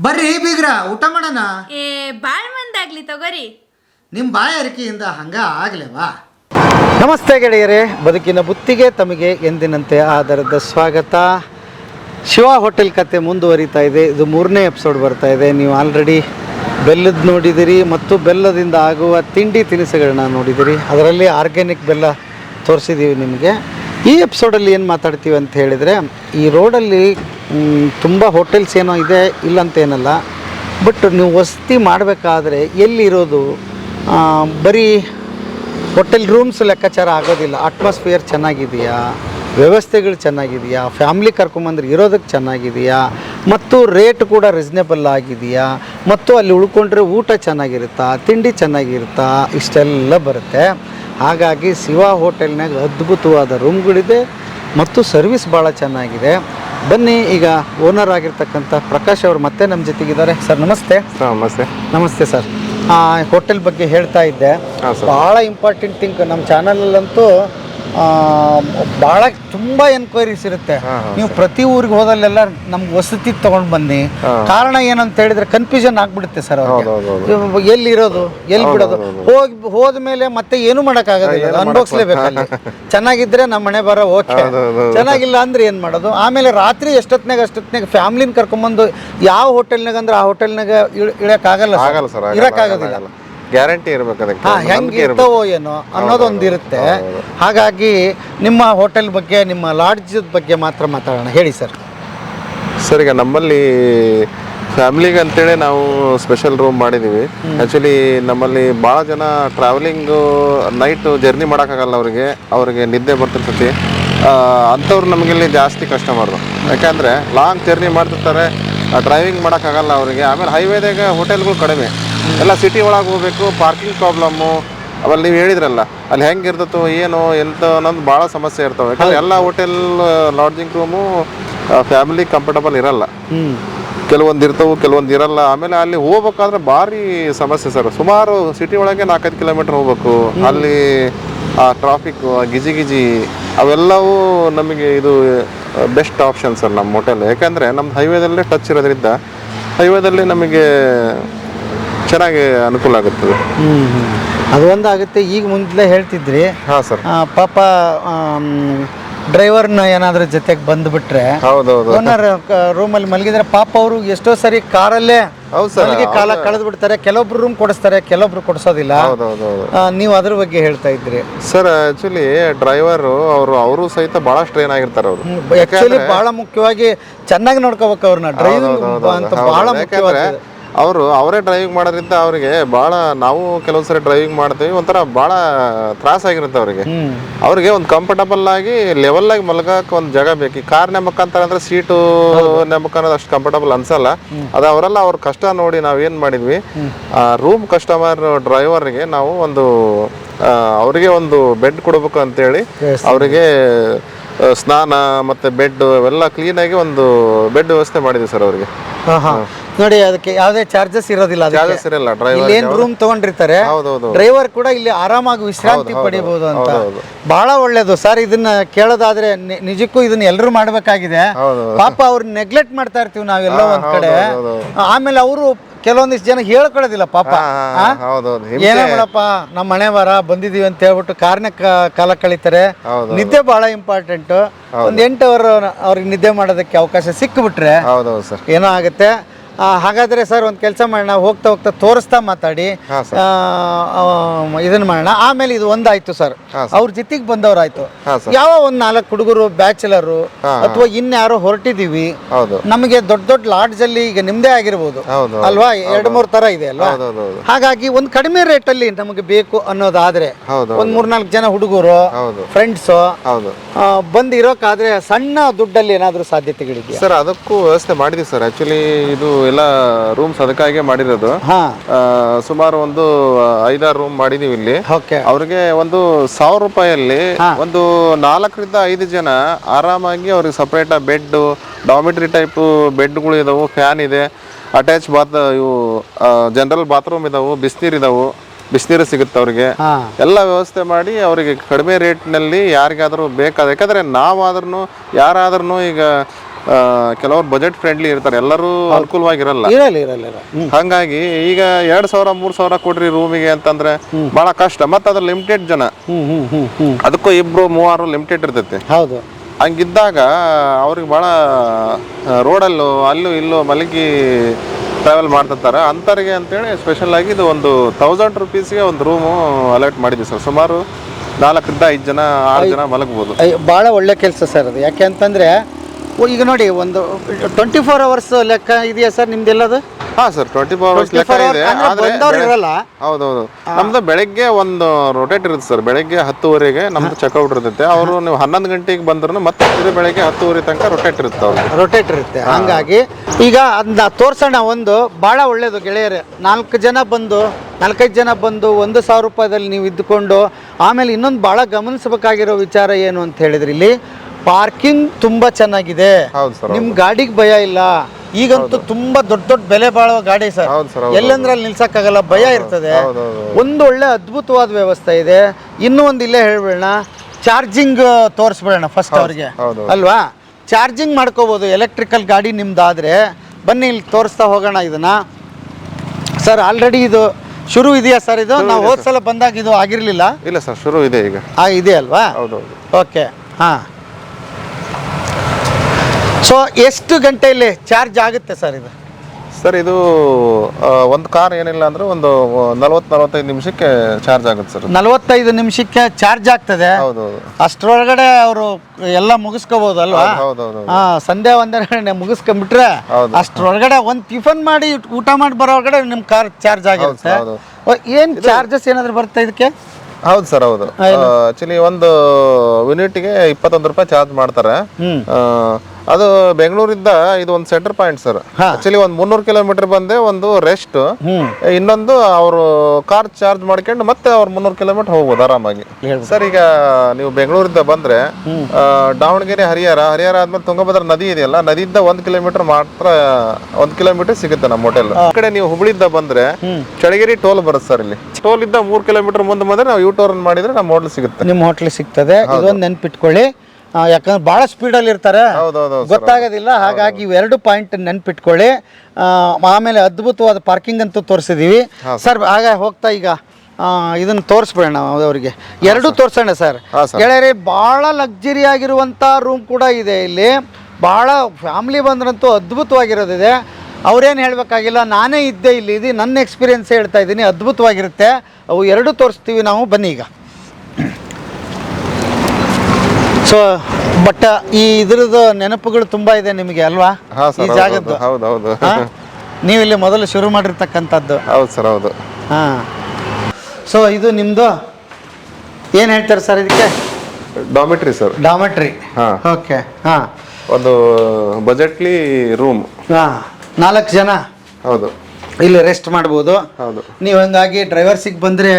ಬರ್ರಿ ಬೀಗ್ರ ಊಟ ಮಾಡೋಣ. ಏ ಬಾಳ್ ಮಂದಾಗ್ಲಿ ತಗೋರಿ. ನಿಮ್ಮ ಬಾಯ ಅರಿಕೆಯಿಂದ ಹಂಗ ಆಗ್ಲೇವಾ? ನಮಸ್ತೆ ಗೆಳೆಯರೇ ಬದುಕಿನ ಬುತ್ತಿಗೆ ತಮಗೆ ಎಂದಿನಂತೆ ಆಧಾರದ ಸ್ವಾಗತ. ಶಿವ ಹೋಟೆಲ್ ಕತೆ ಮುಂದುವರಿತಾ ಇದೆ. ಇದು ಮೂರನೇ ಎಪಿಸೋಡ್ ಬರ್ತಾ ಇದೆ. ನೀವು ಆಲ್ರೆಡಿ ಬೆಲ್ಲದ ನೋಡಿದಿರಿ ಮತ್ತು ಬೆಲ್ಲದಿಂದ ಆಗುವ ತಿಂಡಿ ತಿನಿಸುಗಳನ್ನ ನೋಡಿದಿರಿ. ಅದರಲ್ಲಿ ಆರ್ಗ್ಯಾನಿಕ್ ಬೆಲ್ಲ ತೋರಿಸಿದ್ದೀವಿ ನಿಮಗೆ. ಈ ಎಪಿಸೋಡಲ್ಲಿ ಏನು ಮಾತಾಡ್ತೀವಿ ಅಂತ ಹೇಳಿದರೆ, ಈ ರೋಡಲ್ಲಿ ತುಂಬ ಹೋಟೆಲ್ಸ್ ಏನೋ ಇದೆ, ಇಲ್ಲಂತೇನಲ್ಲ ಬಟ್ ನೀವು ವಸತಿ ಮಾಡಬೇಕಾದ್ರೆ ಎಲ್ಲಿರೋದು? ಬರೀ ಹೋಟೆಲ್ ರೂಮ್ಸ್ ಲೆಕ್ಕಾಚಾರ ಆಗೋದಿಲ್ಲ. ಅಟ್ಮಾಸ್ಫಿಯರ್ ಚೆನ್ನಾಗಿದೆಯಾ? ವ್ಯವಸ್ಥೆಗಳು ಚೆನ್ನಾಗಿದೆಯಾ? ಫ್ಯಾಮ್ಲಿ ಕರ್ಕೊಂಬಂದ್ರೆ ಇರೋದಕ್ಕೆ ಚೆನ್ನಾಗಿದೆಯಾ? ಮತ್ತು ರೇಟ್ ಕೂಡ ರಿಸ್ನೇಬಲ್ ಆಗಿದೆಯಾ? ಮತ್ತು ಅಲ್ಲಿ ಉಳ್ಕೊಂಡ್ರೆ ಊಟ ಚೆನ್ನಾಗಿರುತ್ತಾ? ತಿಂಡಿ ಚೆನ್ನಾಗಿರುತ್ತಾ? ಇಷ್ಟೆಲ್ಲ ಬರುತ್ತೆ. ಹಾಗಾಗಿ ಶಿವ ಹೋಟೆಲ್ನಾಗ ಅದ್ಭುತವಾದ ರೂಮ್ಗಳಿದೆ ಮತ್ತು ಸರ್ವಿಸ್ ಭಾಳ ಚೆನ್ನಾಗಿದೆ. ಬನ್ನಿ ಈಗ ಓನರ್ ಆಗಿರ್ತಕ್ಕಂಥ ಪ್ರಕಾಶ್ ಅವರು ಮತ್ತೆ ನಮ್ಮ ಜೊತೆಗಿದ್ದಾರೆ. ಸರ್ ನಮಸ್ತೆ. ನಮಸ್ತೆ. ನಮಸ್ತೆ ಸರ್. ಹೋಟೆಲ್ ಬಗ್ಗೆ ಹೇಳ್ತಾ ಇದ್ದೆ. ಭಾಳ ಇಂಪಾರ್ಟೆಂಟ್ ಥಿಂಕ್ ನಮ್ಮ ಚಾನಲಲ್ಲಂತೂ ಭಾಳ ತುಂಬಾ ಎನ್ಕ್ವೈರೀಸ್ ಇರುತ್ತೆ. ನೀವು ಪ್ರತಿ ಊರಿಗೆ ಹೋದಲ್ಲೆಲ್ಲ ನಮ್ಗೆ ವಸತಿ ತಗೊಂಡ್ ಬನ್ನಿ. ಕಾರಣ ಏನಂತ ಹೇಳಿದ್ರೆ ಕನ್ಫ್ಯೂಷನ್ ಆಗ್ಬಿಡುತ್ತೆ ಸರ್ ಅವ್ರಿಗೆ. ಎಲ್ಲಿರೋದು ಎಲ್ಲಿ ಬಿಡೋದು? ಹೋಗಿ ಹೋದ್ಮೇಲೆ ಮತ್ತೆ ಏನು ಮಾಡೋಕ್ಕಾಗೋದಿಲ್ಲ. ಅನ್ಭವಿಸ್ಲೇಬೇಕು ಅಲ್ಲಿ. ಚೆನ್ನಾಗಿದ್ರೆ ನಮ್ಮ ಮನೆ ಬರೋ ಓಕೆ. ಚೆನ್ನಾಗಿಲ್ಲ ಅಂದ್ರೆ ಏನು ಮಾಡೋದು? ಆಮೇಲೆ ರಾತ್ರಿ ಎಷ್ಟೊತ್ನಾಗ ಅಷ್ಟೊತ್ನಾಗ ಫ್ಯಾಮ್ಲಿನ ಕರ್ಕೊಂಬಂದು ಯಾವ ಹೋಟೆಲ್ನಾಗ ಅಂದ್ರೆ ಆ ಹೋಟೆಲ್ನಾಗ ಇಳಕ್ಕಾಗಲ್ಲ ಸರ್. ಇರೋಕ್ಕಾಗೋದಿಲ್ಲ. ಗ್ಯಾರಂಟಿ ಇರ್ಬೇಕು ಅದಕ್ಕೆ. ಹಾ ಹೆಂಗೆ ಇರ್ತಾವೋ ಏನೋ ಅನ್ನೋದೊಂದಿರುತ್ತೆ. ಹಾಗಾಗಿ ನಿಮ್ಮ ಹೋಟೆಲ್ ಬಗ್ಗೆ ನಿಮ್ಮ ಲಾಡ್ಜ್ ಬಗ್ಗೆ ಮಾತ್ರ ಮಾತಾಡೋಣ. ಹೇಳಿ ಸರ್. ಸರ್ ಈಗ ನಮ್ಮಲ್ಲಿ ಫ್ಯಾಮಿಲಿಗೆ ಅಂತೇಳಿ ನಾವು ಸ್ಪೆಷಲ್ ರೂಮ್ ಮಾಡಿದ್ದೀವಿ ಆ್ಯಕ್ಚುಲಿ ನಮ್ಮಲ್ಲಿ ಭಾಳ ಜನ ಟ್ರಾವೆಲಿಂಗು ನೈಟ್ ಜರ್ನಿ ಮಾಡೋಕ್ಕಾಗಲ್ಲ ಅವರಿಗೆ. ಅವರಿಗೆ ನಿದ್ದೆ ಬರ್ತಿರ್ತೈತಿ ಅಂಥವ್ರು ನಮಗಿಲ್ಲಿ ಜಾಸ್ತಿ ಕಸ್ಟಮರ್ದು ಯಾಕಂದರೆ ಲಾಂಗ್ ಜರ್ನಿ ಮಾಡ್ತಿರ್ತಾರೆ ಡ್ರೈವಿಂಗ್ ಮಾಡೋಕ್ಕಾಗಲ್ಲ ಅವರಿಗೆ. ಆಮೇಲೆ ಹೈವೇದಾಗ ಹೋಟೆಲ್ಗಳು ಕಡಿಮೆ. ಎಲ್ಲ ಸಿಟಿ ಒಳಗೆ ಹೋಗ್ಬೇಕು ಪಾರ್ಕಿಂಗ್ ಪ್ರಾಬ್ಲಮ್ಮು ಅವಲ್ಲಿ ನೀವು ಹೇಳಿದ್ರಲ್ಲ ಅಲ್ಲಿ ಹೆಂಗೆ ಇರ್ತತೋ ಏನು ಎಂತ ಅನ್ನೋದು ಭಾಳ ಸಮಸ್ಯೆ ಇರ್ತವೆ. ಯಾಕಂದ್ರೆ ಎಲ್ಲ hotel lodging room family comfortable ಇರಲ್ಲ. ಕೆಲವೊಂದು ಇರ್ತವು ಕೆಲವೊಂದು ಇರಲ್ಲ. ಆಮೇಲೆ ಅಲ್ಲಿ ಹೋಗ್ಬೇಕಾದ್ರೆ ಭಾರಿ ಸಮಸ್ಯೆ ಸರ್. ಸುಮಾರು ಸಿಟಿ ಒಳಗೆ ನಾಲ್ಕೈದು ಕಿಲೋಮೀಟರ್ ಹೋಗ್ಬೇಕು. ಅಲ್ಲಿ ಆ ಟ್ರಾಫಿಕ್ ಗಿಜಿ ಗಿಜಿ ಅವೆಲ್ಲವೂ ನಮಗೆ ಇದು ಬೆಸ್ಟ್ ಆಪ್ಷನ್ ಸರ್ ನಮ್ಮ ಹೋಟೆಲ್ ಯಾಕಂದರೆ ನಮ್ಮ ಹೈವೇದಲ್ಲೇ ಟಚ್ ಇರೋದ್ರಿಂದ ಹೈವೇದಲ್ಲಿ ನಮಗೆ ಚೆನ್ನಾಗಿ ಅನುಕೂಲ ಆಗುತ್ತದೆ. ಅದು ಒಂದಾಗುತ್ತೆ. ಈಗ ಮುಂದೆ ಹೇಳ್ತಿದ್ರಿ. ಹಾಂ ಸರ್ ಪಾಪ ಡ್ರೈವರ್ನ ಏನಾದ್ರೂ ಜೊತೆಗೆ ಬಂದ್ಬಿಟ್ರೆ ಹೌದೌದು. ಓನರ್ ರೂಮಲ್ಲಿ ಮಲಗಿದ್ರೆ ಪಾಪ ಅವರು ಎಷ್ಟೋ ಸರಿ ಕಾರಲ್ಲೇ ಮಲಗಿ ಕಾಲ ಕಳೆದು ಬಿಡ್ತಾರೆ ಕೆಲವೊಬ್ರು ರೂಮ್ ಕೊಡಿಸ್ತಾರೆ ಕೆಲವೊಬ್ರು ಕೊಡಿಸೋದಿಲ್ಲ. ನೀವು ಅದ್ರ ಬಗ್ಗೆ ಹೇಳ್ತಾ ಇದ್ರಿ. ಸರ್ ಆಕ್ಚುಲಿ ಡ್ರೈವರ್ ಅವರು ಅವರು ಸಹಿತ ಬಹಳ ಸ್ಟ್ರೈನ್ ಆಗಿರ್ತಾರೆ ಅವರು. ಆಕ್ಚುಲಿ ಬಹಳ ಮುಖ್ಯವಾಗಿ ಚೆನ್ನಾಗಿ ನೋಡ್ಕೋಬೇಕು ಅವ್ರನ್ನ ಡ್ರೈವಿಂಗ್ ಅಂತ ಬಹಳ ಯಾಕಂದ್ರೆ ಅವರು ಅವರೇ ಡ್ರೈವಿಂಗ್ ಮಾಡೋದ್ರಿಂದ ಅವರಿಗೆ ಭಾಳ ನಾವು ಕೆಲವು ಸರಿ ಡ್ರೈವಿಂಗ್ ಮಾಡ್ತೀವಿ ಒಂಥರ ಭಾಳ ತ್ರಾಸ ಆಗಿರುತ್ತೆ ಅವರಿಗೆ. ಅವ್ರಿಗೆ ಒಂದು ಕಂಫರ್ಟಬಲ್ ಆಗಿ ಲೆವೆಲ್ ಆಗಿ ಮಲಗಕ್ಕೆ ಒಂದು ಜಾಗ ಬೇಕು. ಈ ಕಾರ್ ನೆಂಬಕ್ಕಂತಾರೆ ಅಂದ್ರೆ ಸೀಟು ನೆಂಬಕ್ಕನ್ನೋದು ಅನ್ನೋದು ಅಷ್ಟು ಕಂಫರ್ಟಬಲ್ ಅನ್ಸಲ್ಲ. ಅದು ಅವರೆಲ್ಲ ಅವ್ರ ಕಷ್ಟ ನೋಡಿ ನಾವು ಏನು ಮಾಡಿದ್ವಿ ರೂಮ್ ಕಸ್ಟಮರ್ ಡ್ರೈವರ್ಗೆ ನಾವು ಒಂದು ಅವರಿಗೆ ಒಂದು ಬೆಡ್ ಕೊಡಬೇಕು ಅಂತೇಳಿ ಅವರಿಗೆ ಸ್ನಾನ ಮತ್ತೆ ಬೆಡ್ ಅವೆಲ್ಲ ಕ್ಲೀನಾಗಿ ಒಂದು ಬೆಡ್ ವ್ಯವಸ್ಥೆ ಮಾಡಿದ್ವಿ ಸರ್ ಅವರಿಗೆ. ಹಾಂ ಹಾ. ನೋಡಿ ಅದಕ್ಕೆ ಯಾವುದೇ ಚಾರ್ಜಸ್ ಇರೋದಿಲ್ಲ ಚಾರ್ಜಸ್ ಇರಲ್ಲ ಡ್ರೈವರ್ ಏನ್ ರೂಮ್ ತಗೊಂಡಿರ್ತಾರೆ ಹೌದೌದು. ಡ್ರೈವರ್ ಕೂಡ ಇಲ್ಲಿ ಆರಾಮಾಗಿ ವಿಶ್ರಾಂತಿ ಪಡಿಬಹುದು ಅಂತ. ಬಹಳ ಒಳ್ಳೇದು ಸರ್ ಇದನ್ನ ಕೇಳೋದಾದ್ರೆ ನಿಜಕ್ಕೂ ಇದನ್ನ ಎಲ್ಲರೂ ಮಾಡ್ಬೇಕಾಗಿದೆ. ಪಾಪ ಅವ್ರು ನೆಗ್ಲೆಕ್ಟ್ ಮಾಡ್ತಾ ಇರ್ತೀವಿ ನಾವೆಲ್ಲ ಒಂದ್ ಕಡೆ. ಆಮೇಲೆ ಅವರು ಕೆಲವೊಂದಿಷ್ಟು ಜನ ಹೇಳ್ಕೊಳ್ಳೋದಿಲ್ಲ ಪಾಪ. ಏನೇ ಮಾಡಪ್ಪ ನಮ್ಮ ಮನೆ ಬರ ಬಂದಿದೀವಿ ಅಂತ ಹೇಳ್ಬಿಟ್ಟು ಕಾರ್ನ ಕಾಲ ಕಳೀತಾರೆ. ನಿದ್ದೆ ಬಹಳ ಇಂಪಾರ್ಟೆಂಟ್ ಒಂದ್ ಎಂಟು ಅವರ್ ಅವ್ರಿಗೆ ನಿದ್ದೆ ಮಾಡೋದಕ್ಕೆ ಅವಕಾಶ ಸಿಕ್ಬಿಟ್ರೆ ಏನೋ ಆಗುತ್ತೆ. ಹಾಗಾದ್ರೆ ಸರ್ ಒಂದು ಕೆಲಸ ಮಾಡೋಣ ಹೋಗ್ತಾ ಹೋಗ್ತಾ ತೋರಿಸ್ತಾ ಮಾತಾಡಿ. ಇದನ್ನ ಮಾಡೋಣ. ಆಮೇಲೆ ಇದು ಒಂದಾಯ್ತು ಸರ್. ಅವ್ರ ಜೊತೆಗೆ ಬಂದವರಾಯ್ತು. ಯಾವ ಒಂದ್ ನಾಲ್ಕು ಹುಡುಗರು ಬ್ಯಾಚುಲರು ಅಥವಾ ಇನ್ಯಾರೋ ಹೊರಟಿದೀವಿ ನಮಗೆ ದೊಡ್ಡ ದೊಡ್ಡ ಲಾಡ್ಜ್ ಅಲ್ಲಿ ಈಗ ನಿಮ್ದೇ ಆಗಿರ್ಬೋದು. ಅಲ್ವಾ? ಎರಡು ಮೂರು ತರ ಇದೆ ಅಲ್ವಾ? ಹಾಗಾಗಿ ಒಂದ್ ಕಡಿಮೆ ರೇಟ್ ಅಲ್ಲಿ ನಮಗೆ ಬೇಕು ಅನ್ನೋದಾದ್ರೆ ಒಂದ್ ಮೂರ್ನಾಲ್ಕು ಜನ ಹುಡುಗರು ಫ್ರೆಂಡ್ಸ್ ಬಂದಿರೋಕಾದ್ರೆ ಸಣ್ಣ ದುಡ್ಡಲ್ಲಿ ಏನಾದ್ರೂ ಸಾಧ್ಯತೆಗಳಿದೆಯಾ? ಸರ್ ಅದಕ್ಕೂ ವ್ಯವಸ್ಥೆ ಮಾಡಿದ್ವಿ ಸರ್. ಆಕ್ಚುಲಿ ಇದು ಎಲ್ಲ ರೂಮ್ಸ್ ಅದಕ್ಕಾಗಿ ಮಾಡಿರೋದು. ಸುಮಾರು ಒಂದು ಐದಾರು ರೂಮ್ ಮಾಡಿದೀವಿ ಇಲ್ಲಿ. ಅವ್ರಿಗೆ ಒಂದು ಸಾವಿರ ರೂಪಾಯಲ್ಲಿ ಒಂದು ನಾಲ್ಕರಿಂದ ಐದು ಜನ ಆರಾಮಾಗಿ ಅವ್ರಿಗೆ ಸಪ್ರೇಟ್ ಬೆಡ್ ಡಾಮಿಟ್ರಿ ಟೈಪ್ ಬೆಡ್ಗಳು ಇದಾವೆ ಫ್ಯಾನ್ ಇದೆ. ಅಟ್ಯಾಚ್ ಬಾತ್ ಇವು ಜನರಲ್ ಬಾತ್ರೂಮ್ ಇದಾವೆ ಬಿಸಿನೀರು ಇದಾವೆ. ಬಿಸಿನೀರು ಸಿಗುತ್ತೆ ಅವ್ರಿಗೆ. ಎಲ್ಲ ವ್ಯವಸ್ಥೆ ಮಾಡಿ ಅವರಿಗೆ ಕಡಿಮೆ ರೇಟ್ನಲ್ಲಿ ಯಾರಿಗಾದರೂ ಬೇಕಾದ ಯಾಕಂದರೆ ನಾವಾದ್ರೂ ಯಾರಾದ್ರೂ ಈಗ ಕೆಲವರು ಬಜೆಟ್ ಫ್ರೆಂಡ್ಲಿ ಇರ್ತಾರೆ. ಎಲ್ಲರೂ ಅನುಕೂಲವಾಗಿರಲ್ಲ. ಇರಲ್ಲ ಇರಲ್ಲ ಇರಲ್ಲ. ಹಂಗಾಗಿ ಈಗ ಎರಡ್ ಸಾವಿರ ಮೂರ್ ಸಾವಿರ ಕೊಡ್ರಿ ರೂಮಿಗೆ ಅಂತಂದ್ರೆ ಬಹಳ ಕಷ್ಟ. ಮತ್ತೆ ಅದ್ರ ಲಿಮಿಟೆಡ್ ಜನ. ಅದಕ್ಕೂ ಇಬ್ರು ಮೂವರು ಲಿಮಿಟೆಡ್ ಇರ್ತೈತಿ. ಹೌದು. ಹಂಗಿದ್ದಾಗ ಅವ್ರಿಗೆ ಬಹಳ ರೋಡಲ್ಲೂ ಅಲ್ಲೂ ಇಲ್ಲೂ ಮಲಗಿ ಟ್ರಾವೆಲ್ ಮಾಡ್ತಿರ್ತಾರೆ. ಅಂಥವ್ರಿಗೆ ಅಂತೇಳಿ ಸ್ಪೆಷಲ್ ಆಗಿ ಇದು ಒಂದು ತೌಸಂಡ್ ರುಪೀಸ್ಗೆ ಒಂದು ರೂಮು ಅಲರ್ಟ್ ಮಾಡಿದ್ವಿ ಸರ್. ಸುಮಾರು ನಾಲ್ಕರಿಂದ ಐದು ಜನ ಆರು ಜನ ಮಲಗ್ಬೋದು. ಭಾಳ ಒಳ್ಳೆ ಕೆಲಸ ಸರ್ ಅದು. ಯಾಕೆ ಅಂತಂದರೆ ಈಗ ನೋಡಿ ಒಂದು ಟ್ವೆಂಟಿ ಫೋರ್ ಅವರ್ಸ್ ಲೆಕ್ಕ ಇದೆಯಾ ಸರ್ ನಿಮ್ದೆಲ್ಲದು? ಹಾ ಸರ್ ಟ್ವೆಂಟಿ ಫೋರ್ ಅವರ್ಸ್ ಲೆಕ್ಕ ಇದೆ. ಆದ್ರೆ ಬಂದವ್ರು ಇರಲ್ಲ. ಹೌದೌದು. ನಮ್ದು ಬೆಳಗ್ಗೆ ಒಂದು ರೊಟೇಟ್ ಇರುತ್ತೆ ಸರ್ ಬೆಳಗ್ಗೆ ಹತ್ತುವರೆಗೆ ನಮ್ದು ಚೆಕ್ಔಟ್ ಇರುತ್ತೆ. ಅವರು ನೀವು ಹನ್ನೊಂದು ಗಂಟೆಗೆ ಬಂದ್ರು ಮತ್ತೆ ಬೆಳಗ್ಗೆ ಹತ್ತುವರೆ ತನಕ ರೊಟೇಟ್ ಇರುತ್ತೆ ಅವ್ರು ರೊಟೇಟ್ ಇರುತ್ತೆ. ಹಂಗಾಗಿ ಈಗ ಅದನ್ನ ತೋರ್ಸೋಣ ಒಂದು ಭಾಳ ಒಳ್ಳೇದು ಗೆಳೆಯರೇ. ನಾಲ್ಕು ಜನ ಬಂದು ನಾಲ್ಕೈದು ಜನ ಬಂದು ಒಂದು ಸಾವಿರ ರೂಪಾಯಿದಲ್ಲಿ ನೀವು ಇದ್ದುಕೊಂಡು ಆಮೇಲೆ ಇನ್ನೊಂದು ಭಾಳ ಗಮನಿಸಬೇಕಾಗಿರೋ ವಿಚಾರ ಏನು ಅಂತ ಹೇಳಿದ್ರಿ ಇಲ್ಲಿ? ಪಾರ್ಕಿಂಗ್ ತುಂಬಾ ಚೆನ್ನಾಗಿದೆ. ಹೌದು ಸರ್ ನಿಮ್ ಗಾಡಿಗೆ ಭಯ ಇಲ್ಲ. ಈಗಂತೂ ತುಂಬಾ ದೊಡ್ಡ ದೊಡ್ಡ ಬೆಲೆ ಬಾಳುವ ಗಾಡಿ ಸರ್. ಹೌದು ಸರ್ ಹೌದು ಎಲ್ಲಂದ್ರೆ ಅಲ್ಲಿ ನಿಲ್ಸಕ್ಕಾಗಲ್ಲ ಭಯ ಇರ್ತದೆ. ಹೌದೌದು ಒಂದು ಒಳ್ಳೆ ಅದ್ಭುತವಾದ ವ್ಯವಸ್ಥೆ ಇದೆ. ಇನ್ನೂ ಒಂದು ಇಲ್ಲೇ ಹೇಳ್ಬಿಡೋಣ. ಚಾರ್ಜಿಂಗ್ ತೋರಿಸ್ಬಿಡೋಣ ಫಸ್ಟ್ ಅವ್ರಿಗೆ. ಹೌದು. ಅಲ್ವಾ? ಚಾರ್ಜಿಂಗ್ ಮಾಡ್ಕೋಬೋದು ಎಲೆಕ್ಟ್ರಿಕಲ್ ಗಾಡಿ ನಿಮ್ದಾದ್ರೆ. ಬನ್ನಿ ಇಲ್ಲಿ ತೋರಿಸ್ತಾ ಹೋಗೋಣ ಇದನ್ನ. ಸರ್ ಆಲ್ರೆಡಿ ಇದು ಶುರು ಇದೆಯಾ ಸರ್ ಇದು? ನಾವು ಹೋದ್ ಸಲ ಬಂದಾಗ ಇದು ಆಗಿರಲಿಲ್ಲ? ಇಲ್ಲ ಸರ್ ಶುರು ಇದೆ ಈಗ. ಆ ಇದೆ ಅಲ್ವಾ? ಹೌದೌದು ಓಕೆ ಹಾಂ. ಸೊ ಎಷ್ಟು ಗಂಟೆಯಲ್ಲಿ ಚಾರ್ಜ್ ಆಗುತ್ತೆ ಸರ್ ಇದು? ಸರ್ ಇದು ಒಂದು ಕಾರ್ ಏನಿಲ್ಲ ಅಂದ್ರೆ ಒಂದು ನಲ್ವತ್ತು ನಲವತ್ತೈದು ನಿಮಿಷಕ್ಕೆ ಚಾರ್ಜ್ ಆಗುತ್ತೆ ಸರ್ ನಲವತ್ತೈದು ನಿಮಿಷಕ್ಕೆ ಚಾರ್ಜ್ ಆಗ್ತದೆ? ಹೌದು ಅಷ್ಟರೊಳಗಡೆ ಅವರು ಎಲ್ಲ ಮುಗಿಸ್ಕೋಬಹುದು ಅಲ್ವಾ? ಹೌದೌದು ಹಾ ಸಂಧ್ಯಾ ಒಂದೆರಡು ಮುಗಿಸ್ಕೊಂಡ್ಬಿಟ್ರೆ ಅಷ್ಟರೊಳಗಡೆ ಒಂದ್ ಟಿಫನ್ ಮಾಡಿ ಊಟ ಮಾಡಿ ಬರೋರ್ಗಡೆ ನಿಮ್ಮ ಕಾರ್ ಚಾರ್ಜ್ ಆಗಿರುತ್ತೆ ಹೌದು. ಏನ್ ಚಾರ್ಜಸ್ ಏನಾದ್ರು ಬರುತ್ತೆ ಇದಕ್ಕೆ? ಹೌದು ಸರ್ ಹೌದು. ಆಕ್ಚುಲಿ ಒಂದು ಯೂನಿಟ್ಗೆ ಇಪ್ಪತ್ತೊಂದು ರೂಪಾಯಿ ಚಾರ್ಜ್ ಮಾಡ್ತಾರೆ. ಅದು ಬೆಂಗಳೂರಿಂದ ಇದು ಒಂದು ಸೆಂಟರ್ ಪಾಯಿಂಟ್ ಸರ್. ಆಕ್ಚುಲಿ ಒಂದು ಮುನ್ನೂರು ಕಿಲೋಮೀಟರ್ ಬಂದೆ ಒಂದು ರೆಸ್ಟ್ ಇನ್ನೊಂದು ಅವರು ಕಾರ್ ಚಾರ್ಜ್ ಮಾಡ್ಕೊಂಡು ಮತ್ತೆ ಅವ್ರು ಮುನ್ನೂರು ಕಿಲೋಮೀಟರ್ ಹೋಗ್ಬೋದು ಆರಾಮಾಗಿ. ಸರ್ ಈಗ ನೀವು ಬೆಂಗಳೂರಿಂದ ಬಂದ್ರೆ ದಾವಣಗೆರೆ ಹರಿಹರ ಹರಿಹರ ಆದ್ಮೇಲೆ ತುಂಗಭದ್ರಾ ನದಿ ಇದೆಯಲ್ಲ ನದಿಯಿಂದ ಒಂದ್ ಕಿಲೋಮೀಟರ್ ಮಾತ್ರ ಒಂದ್ ಕಿಲೋಮೀಟರ್ ಸಿಗುತ್ತೆ ನಮ್ಮ ಹೋಟೆಲ್ ಆ ಕಡೆ ನೀವು ಹುಬ್ಳಿಯಿಂದ ಬಂದ್ರೆ ಚಳಗಿರಿ ಟೋಲ್ ಬರುತ್ತೆ ಸರ್ ಇಲ್ಲಿ. ಟೋಲ್ ಇಂದ ಮೂರ್ ಕಿಲೋಮೀಟರ್ ಮುಂದೆ ಬಂದ್ರೆ ನಾವು ಯೂ ಟರ್ನ್ ಮಾಡಿದ್ರೆ ನಮ್ಮ ಹೋಟೆಲ್ ಸಿಗುತ್ತೆ. ನಿಮ್ಮ ಹೋಟೆಲ್ ಸಿಗ್ತದೆ. ಇದೊಂದು ನೆನ್ಪಿಟ್ಕೊಳ್ಳಿ. ಯಾಕಂದ್ರೆ ಭಾಳ ಸ್ಪೀಡಲ್ಲಿ ಇರ್ತಾರೆ. ಗೊತ್ತಾಗೋದಿಲ್ಲ. ಹಾಗಾಗಿ ಇವೆರಡು ಪಾಯಿಂಟ್ ನೆನ್ಪಿಟ್ಕೊಳ್ಳಿ. ಆಮೇಲೆ ಅದ್ಭುತವಾದ ಪಾರ್ಕಿಂಗ್ ಅಂತೂ ತೋರಿಸಿದೀವಿ. ಸರ್. ಆಗ ಹೋಗ್ತಾ ಈಗ ಇದನ್ನು ಇದನ್ನ ತೋರಿಸ್ಬೇಡ ಅವರಿಗೆ. ಎರಡು ತೋರಿಸೋಣ ಸರ್. ಗೆಳೆಯರಿ ಸರ್. ಗೆಳೆಯರೆ ಭಾಳ ಲಕ್ಸುರಿ ಆಗಿರುವಂತ ರೂಮ್ ಕೂಡ ಇದೆ ಇಲ್ಲಿ. ಭಾಳ ಫ್ಯಾಮ್ಲಿ ಬಂದ್ರಂತೂ ಅದ್ಭುತವಾಗಿರೋದಿದೆ. ಅವ್ರೇನು ಹೇಳಬೇಕಾಗಿಲ್ಲ ನಾನೇ ಇದ್ದೆ ಇಲ್ಲಿ ಇದು ನನ್ನ ಎಕ್ಸ್ಪೀರಿಯನ್ಸ್ ಹೇಳ್ತಾ ಇದ್ದೀನಿ ಅದ್ಭುತವಾಗಿರುತ್ತೆ. ಅವು ಎರಡು ತೋರಿಸ್ತೀವಿ ನಾವು ಬನ್ನಿ ಈಗ. ಸೊ ಬಟ್ ಈ ಇದ್ರದ್ದು ನೆನಪುಗಳು ತುಂಬಾ ಇದೆ ನಿಮಗೆ ಅಲ್ವಾ? ಹಾ ಈ ಸರ್ ಜಾಗದ್ದು. ಹೌದು ಹೌದು. ಹಾ? ನೀವು ಇಲ್ಲಿ ಮೊದಲು ಶುರು ಮಾಡಿರ್ತಕ್ಕಂಥದ್ದು. ಹೌದು ಸರ್ ಹೌದು. ಹಾ. ಸೊ ಇದು ನಿಮ್ದು ಏನು ಹೇಳ್ತಾರೆ ಸರ್ ಇದಕ್ಕೆ? Dormitory sir. ಡಾಮೆಟ್ರಿ. ಹಾ. ಓಕೆ ಹಾ. ಒಂದು ಬಜೆಟ್ಲಿ ರೂಮ್. ಹಾ ನಾಲ್ಕು ಜನ. ಹೌದು. ಇಲ್ಲಿ ರೆಸ್ಟ್ ಮಾಡ್ಬೋದು. ಹೌದು. ನೀವು ಹಂಗಾಗಿ ಡ್ರೈವರ್ಸಿಗೆ ಬಂದರೆ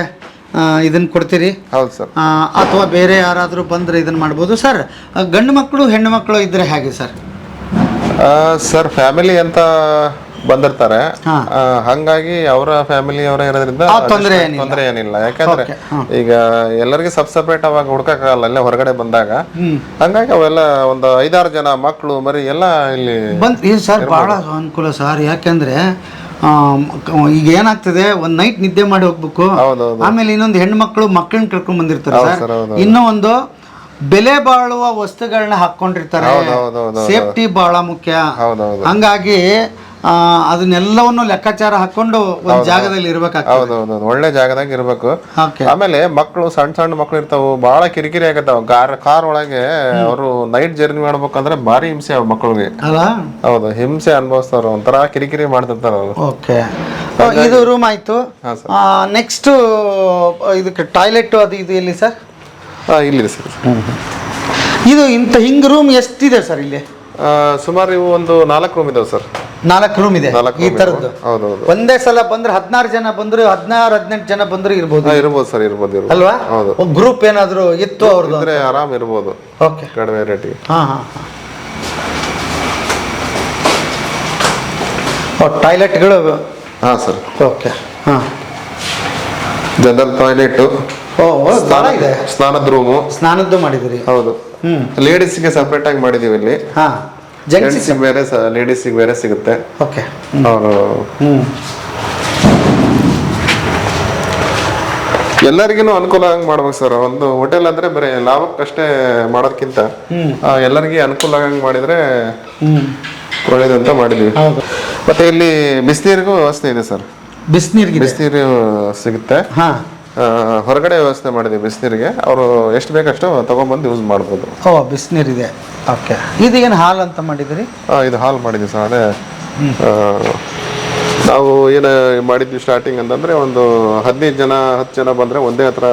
ಇದನ್ನು ಕೊಡ್ತೀರಿ? ಹೌದು ಸರ್. ಅಥವಾ ಬೇರೆ ಯಾರಾದರೂ ಬಂದರೆ ಇದನ್ನ ಮಾಡ್ಬೋದು. ಸರ್ ಗಂಡು ಮಕ್ಕಳು ಹೆಣ್ಣು ಮಕ್ಕಳು ಇದ್ದರೆ ಹೇಗೆ ಸರ್? ಸರ್ ಫ್ಯಾಮಿಲಿ ಅಂತ ಬಂದಿರ್ತಾರೆ. ಹಂಗಾಗಿ ಅವರ ಫ್ಯಾಮಿಲಿ ಅವರ ಇರೋದ್ರಿಂದ ತೊಂದ್ರೆ ಏನಿಲ್ಲ. ತೊಂದರೆ ಏನಿಲ್ಲ. ಯಾಕಂದ್ರೆ ಈಗ ಎಲ್ಲರಿಗೆ ಸಬ್ ಸಪ್ರೇಟ್ ಅವಾಗ ಹುಡ್ಕಕ್ಕಾಗಲ್ಲ ಅಲ್ಲೇ ಹೊರಗಡೆ ಬಂದಾಗ. ಹಂಗಾಗಿ ಅವೆಲ್ಲ ಒಂದು ಐದಾರು ಜನ ಮಕ್ಕಳು ಮರಿ ಎಲ್ಲ ಇಲ್ಲಿ ಸರ್ ಬಹಳ ಅನುಕೂಲ ಸರ್. ಯಾಕೆಂದ್ರೆ ಈಗ ಏನಾಗ್ತದೆ ಒಂದ್ ನೈಟ್ ನಿದ್ದೆ ಮಾಡಿ ಹೋಗ್ಬೇಕು. ಆಮೇಲೆ ಇನ್ನೊಂದು ಹೆಣ್ಣು ಮಕ್ಕಳು ಮಕ್ಕಳನ್ನ ಕರ್ಕೊಂಡ್ ಬಂದಿರ್ತಾರೆ ಸರ್. ಇನ್ನೂ ಒಂದು ಬೆಲೆ ಬಾಳುವ ವಸ್ತುಗಳನ್ನ ಹಾಕೊಂಡಿರ್ತಾರೆ. ಸೇಫ್ಟಿ ಬಹಳ ಮುಖ್ಯ. ಹಂಗಾಗಿ ಅದನ್ನೆಲ್ಲವನ್ನು ಲೆಕ್ಕಾಚಾರ ಹಾಕೊಂಡು ಒಂದು ಜಾಗದಲ್ಲಿ ಇರ್ಬೇಕಾಗ್ತದೆ. ಹೌದೌದು ಒಳ್ಳೆ ಜಾಗದಾಗ ಇರ್ಬೇಕು. ಆಮೇಲೆ ಮಕ್ಕಳು ಸಣ್ಣ ಸಣ್ಣ ಮಕ್ಕಳು ಇರ್ತಾವ ಬಹಳ ಕಿರಿಕಿರಿ ಆಗತ್ತಾವ. ಕಾರ್ ಕಾರ್ ಒಳಗೆ ಅವರು ನೈಟ್ ಜರ್ನಿ ಮಾಡ್ಬೇಕಂದ್ರೆ ಭಾರಿ ಹಿಂಸೆ ಅವ್ ಮಕ್ಕಳಿಗೆ ಅಲ್ಲ? ಹೌದು ಹಿಂಸೆ ಅನುಭವಿಸ್ತಾರ ಒಂಥರ ಕಿರಿಕಿರಿ ಮಾಡ್ತಿರ್ತಾರ ಅವರು. ಓಕೆ. ಇದು ರೂಮ್ ಆಯ್ತು. ನೆಕ್ಸ್ಟ್ ಇದಕ್ಕೆ ಟಾಯ್ಲೆಟ್ ಅದು ಇದು ಎಲ್ಲಿ ಸರ್? ಇಲ್ಲಿ ಸರ್. ಇದು ಇಂಥ ಹಿಂಗ್ ರೂಮ್ ಎಷ್ಟಿದೆ ಸರ್ ಇಲ್ಲಿ? ಸುಮಾರು ಇವು ಒಂದು ನಾಲ್ಕು ರೂಮ್ ಇದಾವೆ ಸರ್. ನಾಲ್ಕು ರೂಮ್ ಇದೆ. ನಾಲ್ಕು ಈ room ತರದ್ದು. ಹೌದೌದು. ಒಂದೇ ಸಲ ಬಂದ್ರೆ ಹದಿನಾರು ಜನ ಬಂದ್ರು ಹದಿನಾರು ಹದಿನೆಂಟು ಜನ ಬಂದ್ರು ಇರ್ಬೋದು. ಹಾ, ಇರ್ಬೋದು ಸರ್ ಇರ್ಬೋದು ಇರ್ಬೋದು. ಅಲ್ವಾ? ಹೌದು. ಗ್ರೂಪ್ ಏನಾದ್ರು ಇತ್ತು ಅವ್ರದ್ದು ಅಂದ್ರೆ ಆರಾಮ್ ಇರ್ಬೋದು. ಓಕೆ ಕಡಿಮೆ ರೇಟಿಗೆ ಹಾ ಹಾ ಟಾಯ್ಲೆಟ್ಗಳು ಹಾ ಸರ್. ಓಕೆ ಹಾ. ಜನರಲ್ ಟಾಯ್ಲೆಟ್ ಓ ಇದೆ. ಸ್ನಾನದ ರೂಮು ಸ್ನಾನದ್ದು ಮಾಡಿದಿರಿ ಹೌದು. ಹ್ಮ್. ಲೇಡೀಸ್ಗೆ ಸಪ್ರೇಟ್ ಆಗಿ ಮಾಡಿದೀವಿ ಇಲ್ಲಿ. ಹಾ. ಜೆಂಟ್ಸಿಗೆ ಬೇರೆ ಲೇಡೀಸಿಗೆ ಬೇರೆ ಸಿಗುತ್ತೆ. ಓಕೆ ಅವರು ಎಲ್ಲರಿಗೂ ಅನುಕೂಲ ಹಂಗೆ ಮಾಡ್ಬೇಕು ಸರ್. ಒಂದು ಹೋಟೆಲ್ ಅಂದ್ರೆ ಬರೀ ಲಾಭಕ್ಕಷ್ಟೇ ಮಾಡೋದಕ್ಕಿಂತ ಎಲ್ಲರಿಗೆ ಅನುಕೂಲ ಆಗಂಗ್ ಮಾಡಿದ್ರೆ ಒಳ್ಳೇದು ಅಂತ ಮಾಡಿದ್ವಿ. ಮತ್ತೆ ಇಲ್ಲಿ ಬಿಸಿನೀರಿಗೂ ವ್ಯವಸ್ಥೆ ಇದೆ ಸರ್. ಬಿಸಿನೀರಿಗೆ ಬಿಸಿನೀರು ಸಿಗುತ್ತೆ. ಹೊರಗಡೆ ವ್ಯವಸ್ಥೆ ಮಾಡಿದೆ ಬಿಸಿನೀರಿಗೆ. ಅವರು ಎಷ್ಟು ಬೇಕಷ್ಟು ತಗೊಂಡ್ಬಂದು ಯೂಸ್ ಮಾಡ್ಬೋದು. ಓ ಬಿಸಿನೀರಿದೆ. ಓಕೆ ಇದು ಏನು ಹಾಲ್ ಅಂತ ಮಾಡಿದ್ರಿ ಆ, ಇದು ಹಾಲ್ ಮಾಡಿದ್ವಿ ಸರ್ ಅದೇ. ನಾವು ಏನು ಮಾಡಿದ್ವಿ ಸ್ಟಾರ್ಟಿಂಗ್ ಅಂತಂದ್ರೆ ಒಂದು ಹದಿನೈದು ಜನ ಹತ್ತು ಜನ ಬಂದ್ರೆ ಒಂದೇ ಹತ್ರ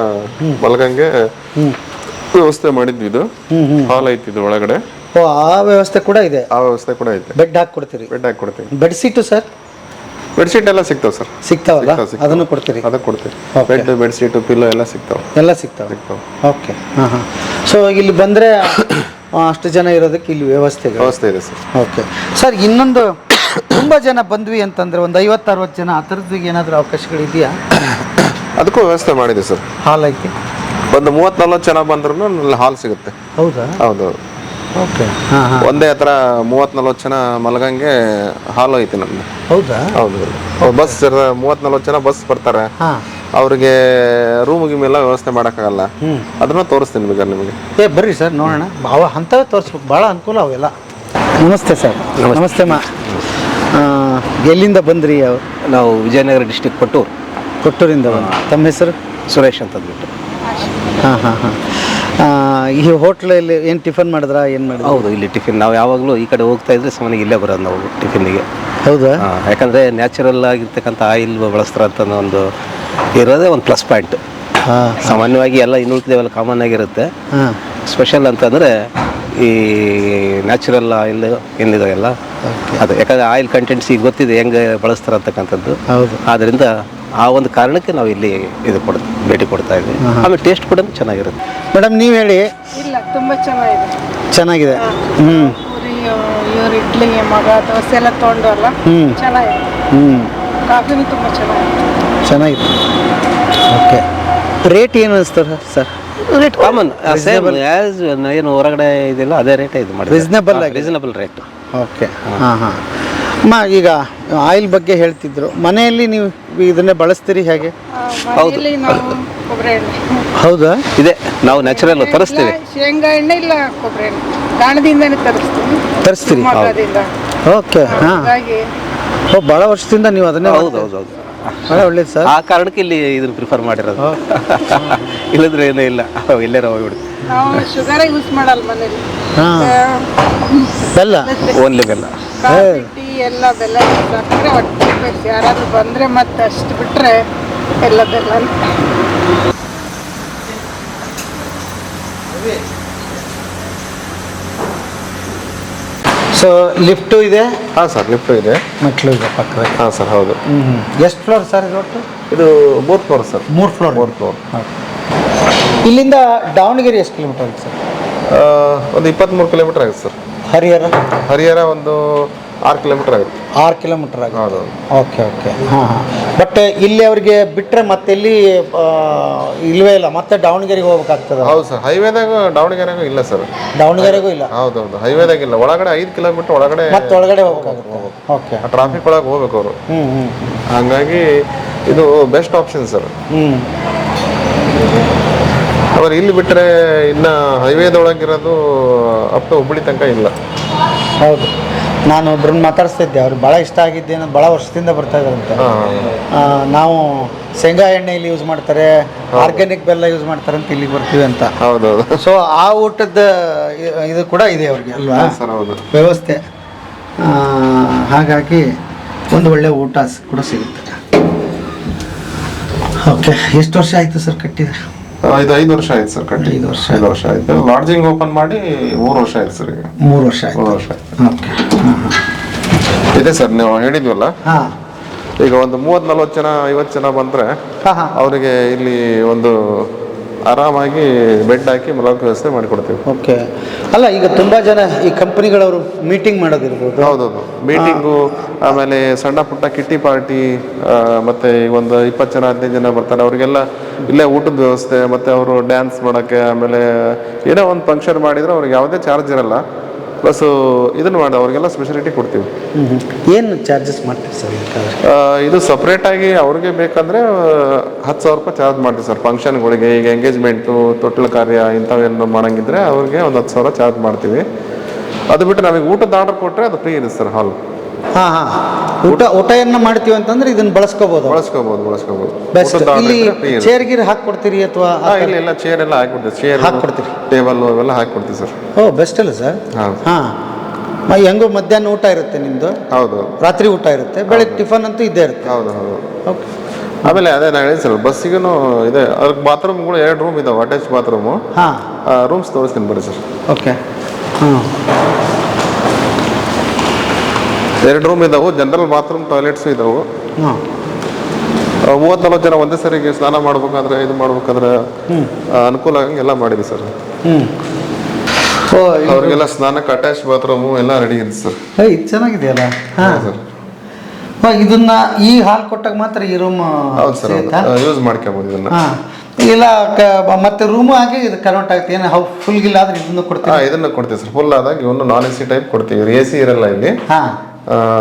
ಮಲ್ಗಂಗೆ ವ್ಯವಸ್ಥೆ ಮಾಡಿದ್ವಿ ಇದು. ಹಾಲ್ ಐತಿ ಇದು ಒಳಗಡೆ. ಓ ಆ ವ್ಯವಸ್ಥೆ ಕೂಡ ಇದೆ? ಆ ವ್ಯವಸ್ಥೆ ಕೂಡ ಇದೆ ಬೆಡ್ ಹಾಕಿ ಕೊಡ್ತೀರಿ ಬೆಡ್ ಹಾಕಿ ಕೊಡ್ತೀವಿ ಬೆಡ್ ಸೀಟು ಸರ್? ಬೆಡ್ಶೀಟ್ ಎಲ್ಲ ಸಿಗ್ತಾವೆ ಸರ್. ಸಿಗ್ತಾವಲ್ಲ? ಸಿಗ್ತಾವ್, ಸಿಗ್ತಾವ್. ಅದನ್ನು ಕೊಡ್ತೀರಿ? ಅದಕ್ಕೆ ಕೊಡ್ತೀವಿ. Okay. ಬೆಡ್ ಬೆಡ್ಶೀಟು ಪಿಲ್ಲೋ ಎಲ್ಲ ಸಿಗ್ತಾವೆ. ಎಲ್ಲ ಸಿಗ್ತಾವೆ? ಸಿಗ್ತಾವೆ. ಓಕೆ ಹಾಂ ಹಾಂ ಸೊ ಇಲ್ಲಿ ಬಂದರೆ ಅಷ್ಟು ಜನ ಇರೋದಕ್ಕೆ ಇಲ್ಲಿ ವ್ಯವಸ್ಥೆ ಇದೆ. ವ್ಯವಸ್ಥೆ ಇದೆ ಸರ್. ಓಕೆ ಸರ್ ಇನ್ನೊಂದು ತುಂಬ ಜನ ಬಂದ್ವಿ ಅಂತಂದರೆ ಒಂದು ಐವತ್ತು ಅರವತ್ತು ಜನ ಆ ಥರದ್ದು ಏನಾದರೂ ಅವಕಾಶಗಳಿದೆಯಾ ಅದಕ್ಕೂ ವ್ಯವಸ್ಥೆ ಮಾಡಿದೆ ಸರ್. ಹಾಲ್ ಐತಿ. ಒಂದು ಮೂವತ್ತ್ ನಲ್ವತ್ತು ಜನ ಬಂದ್ರೂ ಹಾಲ್ ಸಿಗುತ್ತೆ. ಹೌದಾ? ಹೌದು ಓಕೆ ಹಾಂ ಹಾಂ. ಒಂದೇ ಹತ್ರ ಮೂವತ್ ನಲ್ವತ್ತು ಜನ ಮಲಗಂಗೆ ಹಾಲು ಐತಿ ನಮ್ದು. ಹೌದಾ? ಹೌದು. ಬಸ್ ಮೂವತ್ ನಲ್ವತ್ತು ಜನ ಬಸ್ ಬರ್ತಾರೆ. ಹಾಂ. ಅವ್ರಿಗೆ ರೂಮ್ ಗಿಮ್ ಎಲ್ಲ ವ್ಯವಸ್ಥೆ ಮಾಡೋಕ್ಕಾಗಲ್ಲ. ಅದನ್ನ ತೋರಿಸ್ತೀನಿ ಬೇಕಾದ್ರೆ ನಿಮಗೆ. ಏ ಬರ್ರಿ ಸರ್ ನೋಡೋಣ. ಅವ ಅಂಥವೇ ತೋರಿಸ್ಬೇಕು. ಭಾಳ ಅನುಕೂಲ ಅವೆಲ್ಲ. ನಮಸ್ತೆ ಸರ್. ನಮಸ್ತೆ. ಮಾ. ಎಲ್ಲಿಂದ ಬಂದ್ರಿ ನಾವು ವಿಜಯನಗರ ಡಿಸ್ಟಿಕ್ ಕೊಟ್ಟೂರು. ಕೊಟ್ಟೂರಿಂದ ಬಂದ್ರಿ. ತಮ್ಮ ಹೆಸರು? ಸುರೇಶ್ ಅಂತ ಅಂದ್ಬಿಟ್ಟು ಹಾಂ ಹಾಂ ಹಾಂ. ಈ ಹೋಟ್ಲಲ್ಲಿ ಏನು ಟಿಫನ್ ಮಾಡಿದ್ರಾ ಏನು ಮಾಡಿದ್ರಾ? ಹೌದು ಇಲ್ಲಿ ಟಿಫಿನ್. ನಾವು ಯಾವಾಗಲೂ ಈ ಕಡೆ ಹೋಗ್ತಾ ಇದ್ರೆ ಸಾಮಾನ್ಯ ಇಲ್ಲೇ ಬರೋದು ನಾವು ಟಿಫಿನ್ಗೆ ಹೌದಾ? ಯಾಕಂದರೆ ನ್ಯಾಚುರಲ್ ಆಗಿರ್ತಕ್ಕಂಥ ಆಯಿಲ್ ಬಳಸ್ತಾರೆ ಅಂತ ಒಂದು ಇರೋದೇ ಒಂದು ಪ್ಲಸ್ ಪಾಯಿಂಟ್. ಸಾಮಾನ್ಯವಾಗಿ ಎಲ್ಲ ಇನ್ನುಳಿದವೆಲ್ಲ ಕಾಮನ್ ಆಗಿರುತ್ತೆ. ಸ್ಪೆಷಲ್ ಅಂತಂದರೆ ಈ ನ್ಯಾಚುರಲ್ ಆಯಿಲ್ ಏನಿದೆ ಎಲ್ಲ. ಅದು ಯಾಕಂದರೆ ಆಯಿಲ್ ಕಂಟೆಂಟ್ಸ್ ಈಗ ಗೊತ್ತಿದೆ ಹೆಂಗೆ ಬಳಸ್ತಾರಂತಕ್ಕಂಥದ್ದು ಆದ್ದರಿಂದ ಆ ಒಂದು ಕಾರಣಕ್ಕೆ ನಾವು ಇಲ್ಲಿ ಇದು ಕೊಡ್ ಭೇಟಿ ಕೊಡ್ತಾ ಇದ್ವಿ. ಆಮೇಲೆ ಟೇಸ್ಟ್ ಕೂಡ ಚೆನ್ನಾಗಿರುತ್ತೆ. ಮೇಡಮ್ ನೀವು ಹೇಳಿ. ಇಲ್ಲ ತುಂಬ ಚೆನ್ನಾಗಿದೆ. ಚೆನ್ನಾಗಿದೆ. ಹ್ಞೂ ಇವ್ರ ಇಡ್ಲಿ ಮಗ ದೋಸೆ ಎಲ್ಲ ತೊಗೊಂಡಲ್ಲ ಹ್ಞೂ ಚೆನ್ನಾಗಿದೆ. ಹ್ಞೂ ಕಾಫಿನೂ ತುಂಬ ಚೆನ್ನಾಗಿದೆ. ಚೆನ್ನಾಗಿದೆ. ಓಕೆ. ರೇಟ್ ಏನು ಅನಿಸ್ತಾರೆ sir rate common same as ಏನು ಹೊರಗಡೆ ಇದಿಲ್ಲ ಅದೇ ರೇಟ್ ಇದು ಮಾಡಿ ರೀಸನಬಲ್. ರೀಸನಬಲ್ ರೇಟ್ ಓಕೆ ಹಾಂ ಹಾಂ. ಅಮ್ಮ ಈಗ ಆಯಿಲ್ ಬಗ್ಗೆ ಹೇಳ್ತಿದ್ರು. ಮನೆಯಲ್ಲಿ ನೀವು ಇದನ್ನೇ ಬಳಸ್ತೀರಿ ಹೇಗೆ? ಹೌದು. ಮನೆಯಲ್ಲಿ ನಾವು ಕೊಬ್ಬರಿ ಎಣ್ಣೆ. ಹೌದಾ? ಇದೆ. ನಾವು ನ್ಯಾಚುರಲ್ ತರಿಸ್ತೀವಿ ಇಲ್ಲ, ಶೇಂಗಾ ಎಣ್ಣೆ ಇಲ್ಲ ಕೊಬ್ಬರಿ ಎಣ್ಣೆ. ಗಾಣದಿಂದನೇ ತರಿಸ್ತೀವಿ. ತರಿಸ್ತೀರಿ? ಓಕೆ ಹಾಂ. ಹಾಗಾಗಿ ಓ ಭಾಳ ವರ್ಷದಿಂದ ನೀವು ಅದನ್ನೇ ಹೌದು ಹೌದು ಹೌದು. ಭಾಳ ಒಳ್ಳೇದು ಸರ್. ಆ ಕಾರಣಕ್ಕೆ ಇಲ್ಲಿ ಇದನ್ನ ಪ್ರಿಫರ್ ಮಾಡಿರೋದು. ಇಲ್ಲದ್ರೆ ಏನೂ ಇಲ್ಲ. ಎಲ್ಲೇ ಹೋಗ್ಬಿಡುತ್ತೆ ನಾವು ಶುಗರ್ ಯೂಸ್ ಮಾಡಲ್ಲ ಮನೇಲಿ. ಹಾಂ. ಬೆಲ್ಲ? ಓನ್ಲಿ ಬೆಲ್ಲ. ಟೀ ಎಲ್ಲ ಬೆಲ್ಲ ಸಕ್ಕರೆ ಒಟ್ಟು ಬೇಕು ಯಾರಾದ್ರೂ ಬಂದ್ರೆ ಮತ್ತೆ ಅಷ್ಟು ಬಿಟ್ರೆ ಎಲ್ಲ ಬೆಲ್ಲ ಸೊ ಲಿಫ್ಟು ಇದೆ? ಹಾಂ ಸರ್ ಲಿಫ್ಟು ಇದೆ. ಮೆಟ್ಲು ಇದೆ ಪಕ್ಕದಲ್ಲಿ. ಹಾಂ ಸರ್ ಹೌದು. ಹ್ಞೂ ಎಷ್ಟು ಫ್ಲೋರ್ ಸರ್ ಇದು ಒಟ್ಟು? ಇದು ಮೂರು ಫ್ಲೋರ್ ಸರ್. ಮೂರು ಫ್ಲೋರ್ ಮೂರು ಫ್ಲೋರ್ ಇಲ್ಲಿಂದ ದಾವಣಗೆರೆ ಎಷ್ಟು ಕಿಲೋಮೀಟರ್ ಆಗುತ್ತೆ ಸರ್? ಒಂದು ಇಪ್ಪತ್ತ್ಮೂರು ಕಿಲೋಮೀಟರ್ ಆಗುತ್ತೆ ಸರ್. ಹರಿಹರ? ಹರಿಹರ ಒಂದು ಆರು ಕಿಲೋಮೀಟರ್ ಆಗುತ್ತೆ. ಆರು ಕಿಲೋಮೀಟರ್ ಆಗುತ್ತೆ? ಹೌದು. Okay okay. ಹಾಂ ಹಾಂ. ಬಟ್ ಇಲ್ಲಿ ಅವರಿಗೆ ಬಿಟ್ಟರೆ ಮತ್ತೆಲ್ಲಿ ಇಲ್ಲಿ ಇಲ್ವೇ ಇಲ್ಲ. ಮತ್ತೆ ದಾವಣಗೆರೆಗೆ ಹೋಗ್ಬೇಕಾಗ್ತದೆ? ಹೌದು ಸರ್. ಹೈವೇದಾಗ ದಾವಣಗೆರೆಗೂ ಇಲ್ಲ ಸರ್. ದಾವಣಗೆರೆಗೂ ಇಲ್ಲ? ಹೌದು ಹೌದು. ಹೈವೇದಾಗ ಇಲ್ಲ. ಒಳಗಡೆ ಐದು ಕಿಲೋಮೀಟರ್ ಒಳಗಡೆ ಮತ್ತೆ ಒಳಗಡೆ ಹೋಗ್ಬೇಕಾಗುತ್ತೆ? ಓಕೆ. ಟ್ರಾಫಿಕ್ ಒಳಗೆ ಹೋಗ್ಬೇಕು ಅವರು. ಹ್ಞೂ ಹ್ಞೂ ಹಂಗಾಗಿ ಇದು ಬೆಸ್ಟ್ ಆಪ್ಷನ್ ಸರ್. ಹ್ಞೂ ಅವ್ರು ಇಲ್ಲಿ ಬಿಟ್ಟರೆ ಇನ್ನು ಹೈವೇದೊಳಗಿರೋದು ಅಪ್ ಟು ಹುಬ್ಬಳ್ಳಿ ತನಕ ಇಲ್ಲ. ಹೌದು. ನಾನು ಒಬ್ರನ್ನ ಮಾತಾಡಿಸ್ತಿದ್ದೆ. ಅವ್ರಿಗೆ ಭಾಳ ಇಷ್ಟ ಆಗಿದ್ದೆ ಅನ್ನೋದು ಭಾಳ ವರ್ಷದಿಂದ ಬರ್ತಾ ಇದ್ದಾರಂತೆ. ಆ, ನಾವು ಶೇಂಗಾ ಎಣ್ಣೆಯಲ್ಲಿ ಯೂಸ್ ಮಾಡ್ತಾರೆ ಆರ್ಗ್ಯಾನಿಕ್ ಬೆಲ್ಲ ಯೂಸ್ ಮಾಡ್ತಾರೆ ಅಂತ ಇಲ್ಲಿಗೆ ಬರ್ತೀವಿ ಅಂತ. ಹೌದೌದು. ಸೊ ಆ ಊಟದ ಇ- ಇದು ಕೂಡ ಇದೆ ಅವ್ರಿಗೆ ಅಲ್ವಾ? ಸರ್ ಹೌದು. ವ್ಯವಸ್ಥೆ. ಆ, ಹಾಗಾಗಿ ಒಂದು ಒಳ್ಳೆ ಊಟ ಸ್- ಕೂಡ ಸಿಗುತ್ತೆ. ಓಕೆ ಎಷ್ಟು ವರ್ಷ ಆಯಿತು ಸರ್ ಕಟ್ಟಿದೆ ಆ, ಇದು ಐದು ವರ್ಷ ಆಯ್ತು ಸರ್ ಕಟ್ಟಿ. ಐದು ವರ್ಷ. ಐದು ವರ್ಷ ಆಯ್ತು. ಲಾಡ್ಜಿಂಗ್ ಓಪನ್ ಮಾಡಿ ಮೂರು ವರ್ಷ ಆಯ್ತು ಸರ್ ಈಗ. ಮೂರು ವರ್ಷ ಆಯಿತು. ಮೂರು ವರ್ಷ ಆಯ್ತು. ಇದೆ ಸರ್ ನೀವು ಹೇಳಿದ್ವಲ್ಲ? ಹಾಂ. ಈಗ ಒಂದು ಮೂವತ್ ನಲ್ವತ್ತು ಜನ ಐವತ್ತು ಜನ ಬಂದ್ರೆ ಅವರಿಗೆ ಇಲ್ಲಿ ಒಂದು ಆರಾಮಾಗಿ ಬೆಡ್ ಹಾಕಿ ಮಲಗೋ ವ್ಯವಸ್ಥೆ ಮಾಡಿಕೊಡ್ತೀವಿ. ಓಕೆ. ಅಲ್ಲ ಈಗ ತುಂಬ ಜನ ಈ ಕಂಪನಿಗಳವರು ಮೀಟಿಂಗ್ ಮಾಡೋದಿರ್ಬೋದು. ಹೌದೌದು. ಮೀಟಿಂಗು ಆಮೇಲೆ ಸಣ್ಣ ಪುಟ್ಟ ಕಿಟ್ಟಿ ಪಾರ್ಟಿ ಮತ್ತೆ ಈಗ ಒಂದು ಇಪ್ಪತ್ತು ಜನ ಹದಿನೈದು ಜನ ಬರ್ತಾರೆ. ಅವರಿಗೆಲ್ಲ ಇಲ್ಲೇ ಊಟದ ವ್ಯವಸ್ಥೆ ಮತ್ತೆ ಅವರು ಡ್ಯಾನ್ಸ್ ಮಾಡೋಕ್ಕೆ ಆಮೇಲೆ ಏನೋ ಒಂದು ಫಂಕ್ಷನ್ ಮಾಡಿದ್ರೆ ಅವ್ರಿಗೆ ಯಾವುದೇ ಚಾರ್ಜ್ ಇರಲ್ಲ. ಪ್ಲಸ್ ಇದನ್ನು ಮಾಡಿ ಅವ್ರಿಗೆಲ್ಲ ಸ್ಪೆಷಾಲಿಟಿ ಕೊಡ್ತೀವಿ. ಏನು ಚಾರ್ಜಸ್ ಮಾಡ್ತೀವಿ ಸರ್ ಇದು ಸಪ್ರೇಟಾಗಿ ಅವ್ರಿಗೆ ಬೇಕಂದರೆ ಹತ್ತು ಸಾವಿರ ರೂಪಾಯಿ ಚಾರ್ಜ್ ಮಾಡ್ತೀವಿ ಸರ್ ಫಂಕ್ಷನ್ಗಳಿಗೆ ಈಗ ಎಂಗೇಜ್ಮೆಂಟು ತೊಟ್ಟಿಲ ಕಾರ್ಯ ಇಂಥವೇನು ಮಾಡಂಗಿದ್ರೆ ಅವ್ರಿಗೆ ಒಂದು ಹತ್ತು ಸಾವಿರ ಚಾರ್ಜ್ ಮಾಡ್ತೀವಿ. ಅದು ಬಿಟ್ಟು ನಮಗೆ ಊಟದ ಆರ್ಡರ್ ಕೊಟ್ಟರೆ ಅದು ಫ್ರೀ ಇದೆ ಸರ್ ಹಾಲ್ ಹಾಂ ಹಾಂ. ಊಟ ಊಟ ಏನ ಮಾಡ್ತೀವಿ ಅಂತಂದ್ರೆ ಇದನ್ನ ಬಳಸ್ಕೋಬಹುದು ಬಳಸ್ಕೋಬೋದು ಬಳಸ್ಕೋಬೋದು. ಬೆಸ್ಟ್ ಇಲ್ಲಿ ಚೇರ್ ಗೀರ್ ಹಾಕ್ಕೊಡ್ತೀರಿ ಅಥವಾ ಇಲ್ಲ ಇಲ್ಲ ಚೇರ್ ಎಲ್ಲ ಹಾಕ್ಬಿಡ್ತೀವಿ. ಚೇರ್ ಹಾಕ್ಕೊಡ್ತೀರಿ? ಟೇಬಲ್ ಅವೆಲ್ಲ ಹಾಕ್ಕೊಡ್ತೀವಿ ಸರ್ ಓ ಬೆಸ್ಟ್ ಅಲ್ಲ ಸರ್ ಹಾ. ಹಾಂ. ಹೆಂಗೋ ಮಧ್ಯಾಹ್ನ ಊಟ ಇರುತ್ತೆ ನಿಮ್ಮದು ಹೌದು ರಾತ್ರಿ ಊಟ ಇರುತ್ತೆ. ಬೆಳಗ್ಗೆ ಟಿಫನ್ ಅಂತೂ ಇದ್ದೇ ಇರುತ್ತೆ. ಹೌದು ಹೌದು. ಓಕೆ. ಆಮೇಲೆ ಅದೇ ನಾನು ಹೇಳಿ ಸರ್ ಬಸ್ಸಿಗೂ ಇದೆ. ಅದಕ್ಕೆ ಬಾತ್ರೂಮ್ಗಳು ಎರಡು ರೂಮ್ ಇದಾವೆ ಅಟ್ಯಾಚ್ ಬಾತ್ರೂಮು ಹಾಂ. ರೂಮ್ಸ್ ತೋರಿಸ್ತೀನಿ ಬರ್ರಿ ಸರ್ ಓಕೆ. ಹಾಂ ಎರಡು ರೂಮ್ ಇದಾವೆ ಜನರಲ್ ಬಾತ್ರೂಮ್ ಟಾಯ್ಲೆಟ್ಸ್ ಇದಾವೆ. ಹಾಂ. ಮೂವತ್ತು ನಲ್ವತ್ತು ಜನ ಒಂದೇ ಸರಿಗೆ ಸ್ನಾನ ಮಾಡ್ಬೇಕಾದ್ರೆ ಇದು ಮಾಡ್ಬೇಕಾದ್ರೆ ಅನುಕೂಲ ಆಗಂಗೆ ಎಲ್ಲ ಮಾಡಿದ್ವಿ ಸರ್. ಅವ್ರಿಗೆಲ್ಲ ಸ್ನಾನಕ್ಕೆ ಅಟ್ಯಾಚ್ ಬಾತ್ರೂಮು ಎಲ್ಲ ರೆಡಿ ಇದೆ ಸರ್. ಇದು ಚೆನ್ನಾಗಿದೆಯಲ್ಲ? ಹಾಂ. ಸರ್. ಇದನ್ನ ಈ ಹಾಲ್ ಕೊಟ್ಟಾಗ ಮಾತ್ರ ಈ ರೂಮ್ ಹೌದು ಸರ್ ಯೂಸ್ ಮಾಡ್ಕೋಬಹುದು ಇದನ್ನ. ಇಲ್ಲ ಮತ್ತೆ ರೂಮ್ ಆಗಿ ಇದು ಕನ್ವರ್ಟ್ ಆಗುತ್ತೆ. ಏನು ಹೌ ಫುಲ್ ಗಿಲ್ಲ ಆದ್ರೆ ಇದನ್ನು ಕೊಡ್ತೀವಿ ಇದನ್ನ ಕೊಡ್ತೀವಿ ಸರ್. ಫುಲ್ ಆದಾಗ ಇವನು ನಾನ್ ಎ ಸಿ ಟೈಪ್ ಕೊಡ್ತೀವಿ. ಎ ಸಿ ಇರಲ್ಲ ಇಲ್ಲಿ. ಹಾಂ.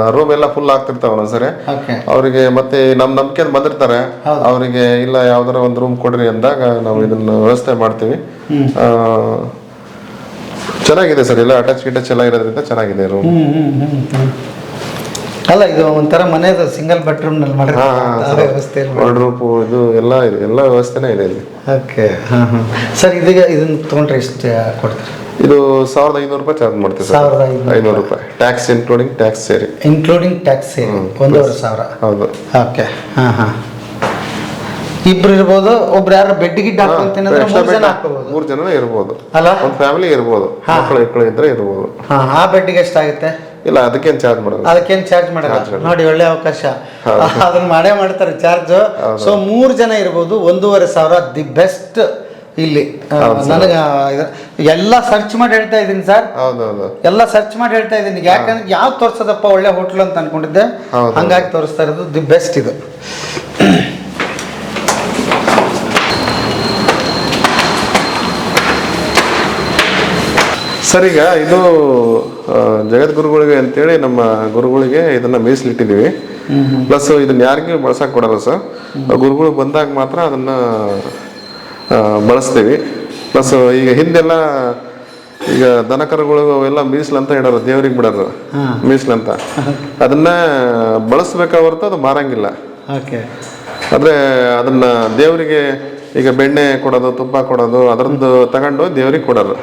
ರೂಮ್ ಎಲ್ಲ ಫುಲ್ ಆಗ್ತಿರ್ತಾವ ಒಂದೊಂದ್ಸರಿ ಓಕೆ ಅವರಿಗೆ ಮತ್ತೆ ನಮ್ ನಂಬಿಕೆ ಬಂದಿರ್ತಾರೆ. ಅವರಿಗೆ ಇಲ್ಲ ಯಾವ್ದಾರ ಒಂದು ರೂಮ್ ಕೊಡ್ರಿ ಅಂದಾಗ ನಾವು ಇದನ್ನ ವ್ಯವಸ್ಥೆ ಮಾಡ್ತೀವಿ. ಆ, ಚೆನ್ನಾಗಿದೆ ಸರ್ ಎಲ್ಲ ಅಟ್ಯಾಚ್ ಗಿಟ್ಯಾಚ್ ಎಲ್ಲ ಇರೋದ್ರಿಂದ ಚೆನ್ನಾಗಿದೆ ರೂಮ್ ಅಲ್ಲ ಇದು ಒಂಥರ ಮನೆಯದು ಸಿಂಗಲ್ ಬೆಡ್ರೂಮ್ನಲ್ಲಿ ನಲ್ಲಿ ಮಾಡಿರ್ತಾರೆ ವ್ಯವಸ್ಥೆ ವಾರ್ಡ್ರೋಪ್ ಇದು ಎಲ್ಲ ಇದೆ. ಎಲ್ಲ ವ್ಯವಸ್ಥೆನೇ ಇದೆ ಇಲ್ಲಿ. ಓಕೆ ಹಾಂ ಹಾಂ. ಸರ್ ಇದೀಗ ಇದನ್ನ ತೊಗೊಂಡ್ರೆ ಎಷ್ಟು ಕೊಡ್ತೀರಿ? ಇದು ಸಾವಿರದ ಐನೂರು ರೂಪಾಯಿ ಚಾರ್ಜ್ ಮಾಡ್ತೀವಿ ಸಾವಿರದ ಐನೂರು ರೂಪಾಯಿ. ಟ್ಯಾಕ್ಸ್ ಇನ್ಕ್ಲೂಡಿಂಗ್ ಟ್ಯಾಕ್ಸ್ ಸೇರಿ. ಇನ್ಕ್ಲೂಡಿಂಗ್ ಟ್ಯಾಕ್ಸ್ ಸೇರಿ. ಒಂದೂವರೆ ಸಾವಿರ. ಹೌದು. ಓಕೆ ಹಾಂ ಹಾಂ. ಇಬ್ರು ಇರ್ಬೋದು ಒಬ್ರು ಯಾರು ಬೆಡ್ ಗಿಡ್ ಹಾಕೊಂತೀನಿ ಅಂದ್ರೆ ಮೂರು ಜನ ಹಾಕ್ಬೋದು ಹಾಕೋಬಹುದು ಮೂರು ಜನ ಇರ್ಬೋದು. ಅಲ್ಲ? ಒಂದು ಫ್ಯಾಮಿಲಿ ಇರ್ಬೋದು. ಮಕ್ಕಳು ಮಕ್ಕಳು ಇದ್ರೆ ಇರ್ಬೋದು. ಹಾಂ ಆ ಬೆಡ್ಗೆ ಎಷ್ಟಾಗುತ್ತೆ? ಇಲ್ಲ ಅದಕ್ಕೆ ಚಾರ್ಜ್ ಮಾಡಲ್ಲ ಅದಕ್ಕೇನು ಚಾರ್ಜ್ ಮಾಡಲ್ಲ. ನೋಡಿ ಒಳ್ಳೆ ಅವಕಾಶ. ಅದನ್ನ ಮಾಡೇ ಮಾಡ್ತಾರೆ ಚಾರ್ಜ್ ಸೊ ಮೂರು ಜನ ಇರ್ಬೋದು ಒಂದೂವರೆ ಸಾವಿರ ದಿ ಬೆಸ್ಟ್ ಇಲ್ಲಿ. ನನಗೆ ಎಲ್ಲ ಸರ್ಚ್ ಮಾಡಿ ಹೇಳ್ತಾ ಇದ್ದೀನಿ ಸರ್. ಎಲ್ಲ ಸರ್ಚ್ ಮಾಡಿ ಹೇಳ್ತಾ ಇದ್ದೀನಿ. ಯಾಕಂದ್ರೆ ಯಾವ ತೋರ್ಸೋದಪ್ಪ ಒಳ್ಳೆ ಹೋಟ್ಲ್ ಅಂತ ಅನ್ಕೊಂಡಿದ್ದೆ. ಹಂಗಾಗಿ ತೋರಿಸ್ತಾ ಇರೋದು ದಿ ಬೆಸ್ಟ್ ಇದು. ಸರ್ ಈಗ ಇದು ಜಗದ್ಗುರುಗಳಿಗೆ ಅಂತೇಳಿ ನಮ್ಮ ಗುರುಗಳಿಗೆ ಇದನ್ನ ಮೀಸಲಿಟ್ಟಿದ್ದೀವಿ ಪ್ಲಸ್ ಇದನ್ನ ಯಾರಿಗೂ ಬಳಸಕ್ ಕೊಡಲ್ಲ ಸರ್. ಗುರುಗಳು ಬಂದಾಗ ಮಾತ್ರ ಅದನ್ನ ಬಳಸ್ತೀವಿ. ಪ್ಲಸ್ ಈಗ ಹಿಂದೆಲ್ಲ ಈಗ ದನಕರುಗಳು ಎಲ್ಲ ಮೀಸಲಂತ ಇಡೋರು ದೇವ್ರಿಗೆ ಬಿಡೋರು ಮೀಸಲಂತ ಅದನ್ನ ಬಳಸ್ಬೇಕಾ ಹೊರತು ಅದು ಮಾರಂಗಿಲ್ಲ. ಓಕೆ. ಆದ್ರೆ ಅದನ್ನ ದೇವರಿಗೆ ಈಗ ಬೆಣ್ಣೆ ಕೊಡೋದು ತುಪ್ಪ ಕೊಡೋದು ಅದರದ್ದು ತಗೊಂಡು ದೇವರಿಗೆ ಕೊಡೋರು.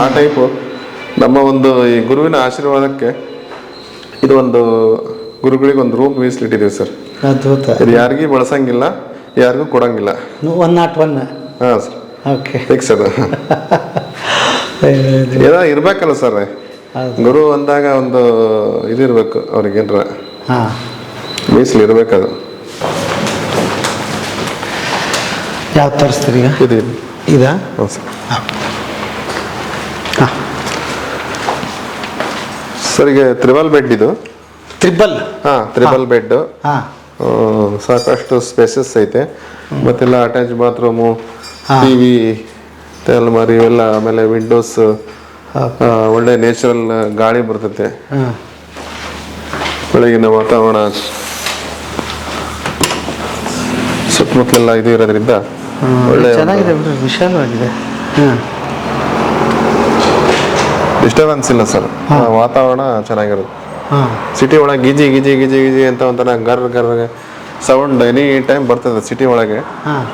ಆ ಟೈಪು ನಮ್ಮ ಒಂದು ಈ ಗುರುವಿನ ಆಶೀರ್ವಾದಕ್ಕೆ ಇದು ಒಂದು ಗುರುಗಳಿಗೆ ಒಂದು ರೂಮ್ ಮೀಸಲಿಟ್ಟಿದ್ದೀವಿ ಸರ್. ಅದ್ಭುತ. ಇದು ಯಾರಿಗೂ ಬಳಸಂಗಿಲ್ಲ ಯಾರಿಗೂ ಕೊಡಂಗಿಲ್ಲ. ಒನ್ ನಾಟ್ ಒನ್ ಹಾಂ ಸರ್. ಓಕೆ ಫಿಕ್ಸ್ ಅದು. ಏನೋ ಇರಬೇಕಲ್ಲ ಸರ್. ಗುರು ಅಂದಾಗ ಒಂದು ಇದಿರ್ಬೇಕು ಅವ್ರಿಗೇನ್ರ ಹಾಂ. ಮೀಸಲು ಇರ್ಬೇಕದು ಯಾವ ತೋರಿಸ್ತೀರಿ ಈಗ? ಇದು ಇದಾ. ಹ್ಞೂ ಸರ್. ಸರ್ ಈಗ ತ್ರಿಬಲ್ ಬೆಡ್ ಇದು. ತ್ರಿಬಲ್? ಹಾ ತ್ರಿಬಲ್ ಬೆಡ್ ಹಾಂ. ಸಾಕಷ್ಟು ಸ್ಪೇಸಸ್ ಐತೆ. ಮತ್ತೆಲ್ಲ ಅಟ್ಯಾಚ್ ಬಾತ್ರೂಮು ಟಿವಿ ಅಲ್ಮಾರಿ ಇವೆಲ್ಲ ಆಮೇಲೆ ವಿಂಡೋಸ್ ಒಳ್ಳೆ ನ್ಯಾಚುರಲ್ ಗಾಳಿ ಬರ್ತೈತೆ. ಒಳಗಿನ ಬೆಳಗಿನ ವಾತಾವರಣ ಸುತ್ತಮುತ್ತಲೆಲ್ಲ ಇದು ಇರೋದ್ರಿಂದ ಒಳ್ಳೆ ಚೆನ್ನಾಗಿದೆ ವಿಶಾಲವಾಗಿದೆ. ಡಿಸ್ಟರ್ಬೆನ್ಸ್ ಇಲ್ಲ ಸರ್. ವಾತಾವರಣ ಚೆನ್ನಾಗಿರುತ್ತೆ. ಹಾಂ. ಸಿಟಿ ಒಳಗೆ ಗಿಜಿ ಗಿಜಿ ಗಿಜಿ ಗಿಜಿ ಅಂತ ಒಂಥರ ಗರ್ ಗರ್ ಸೌಂಡ್ ಎನಿ ಟೈಮ್ ಬರ್ತದೆ ಸಿಟಿ ಒಳಗೆ. ಹಾಂ.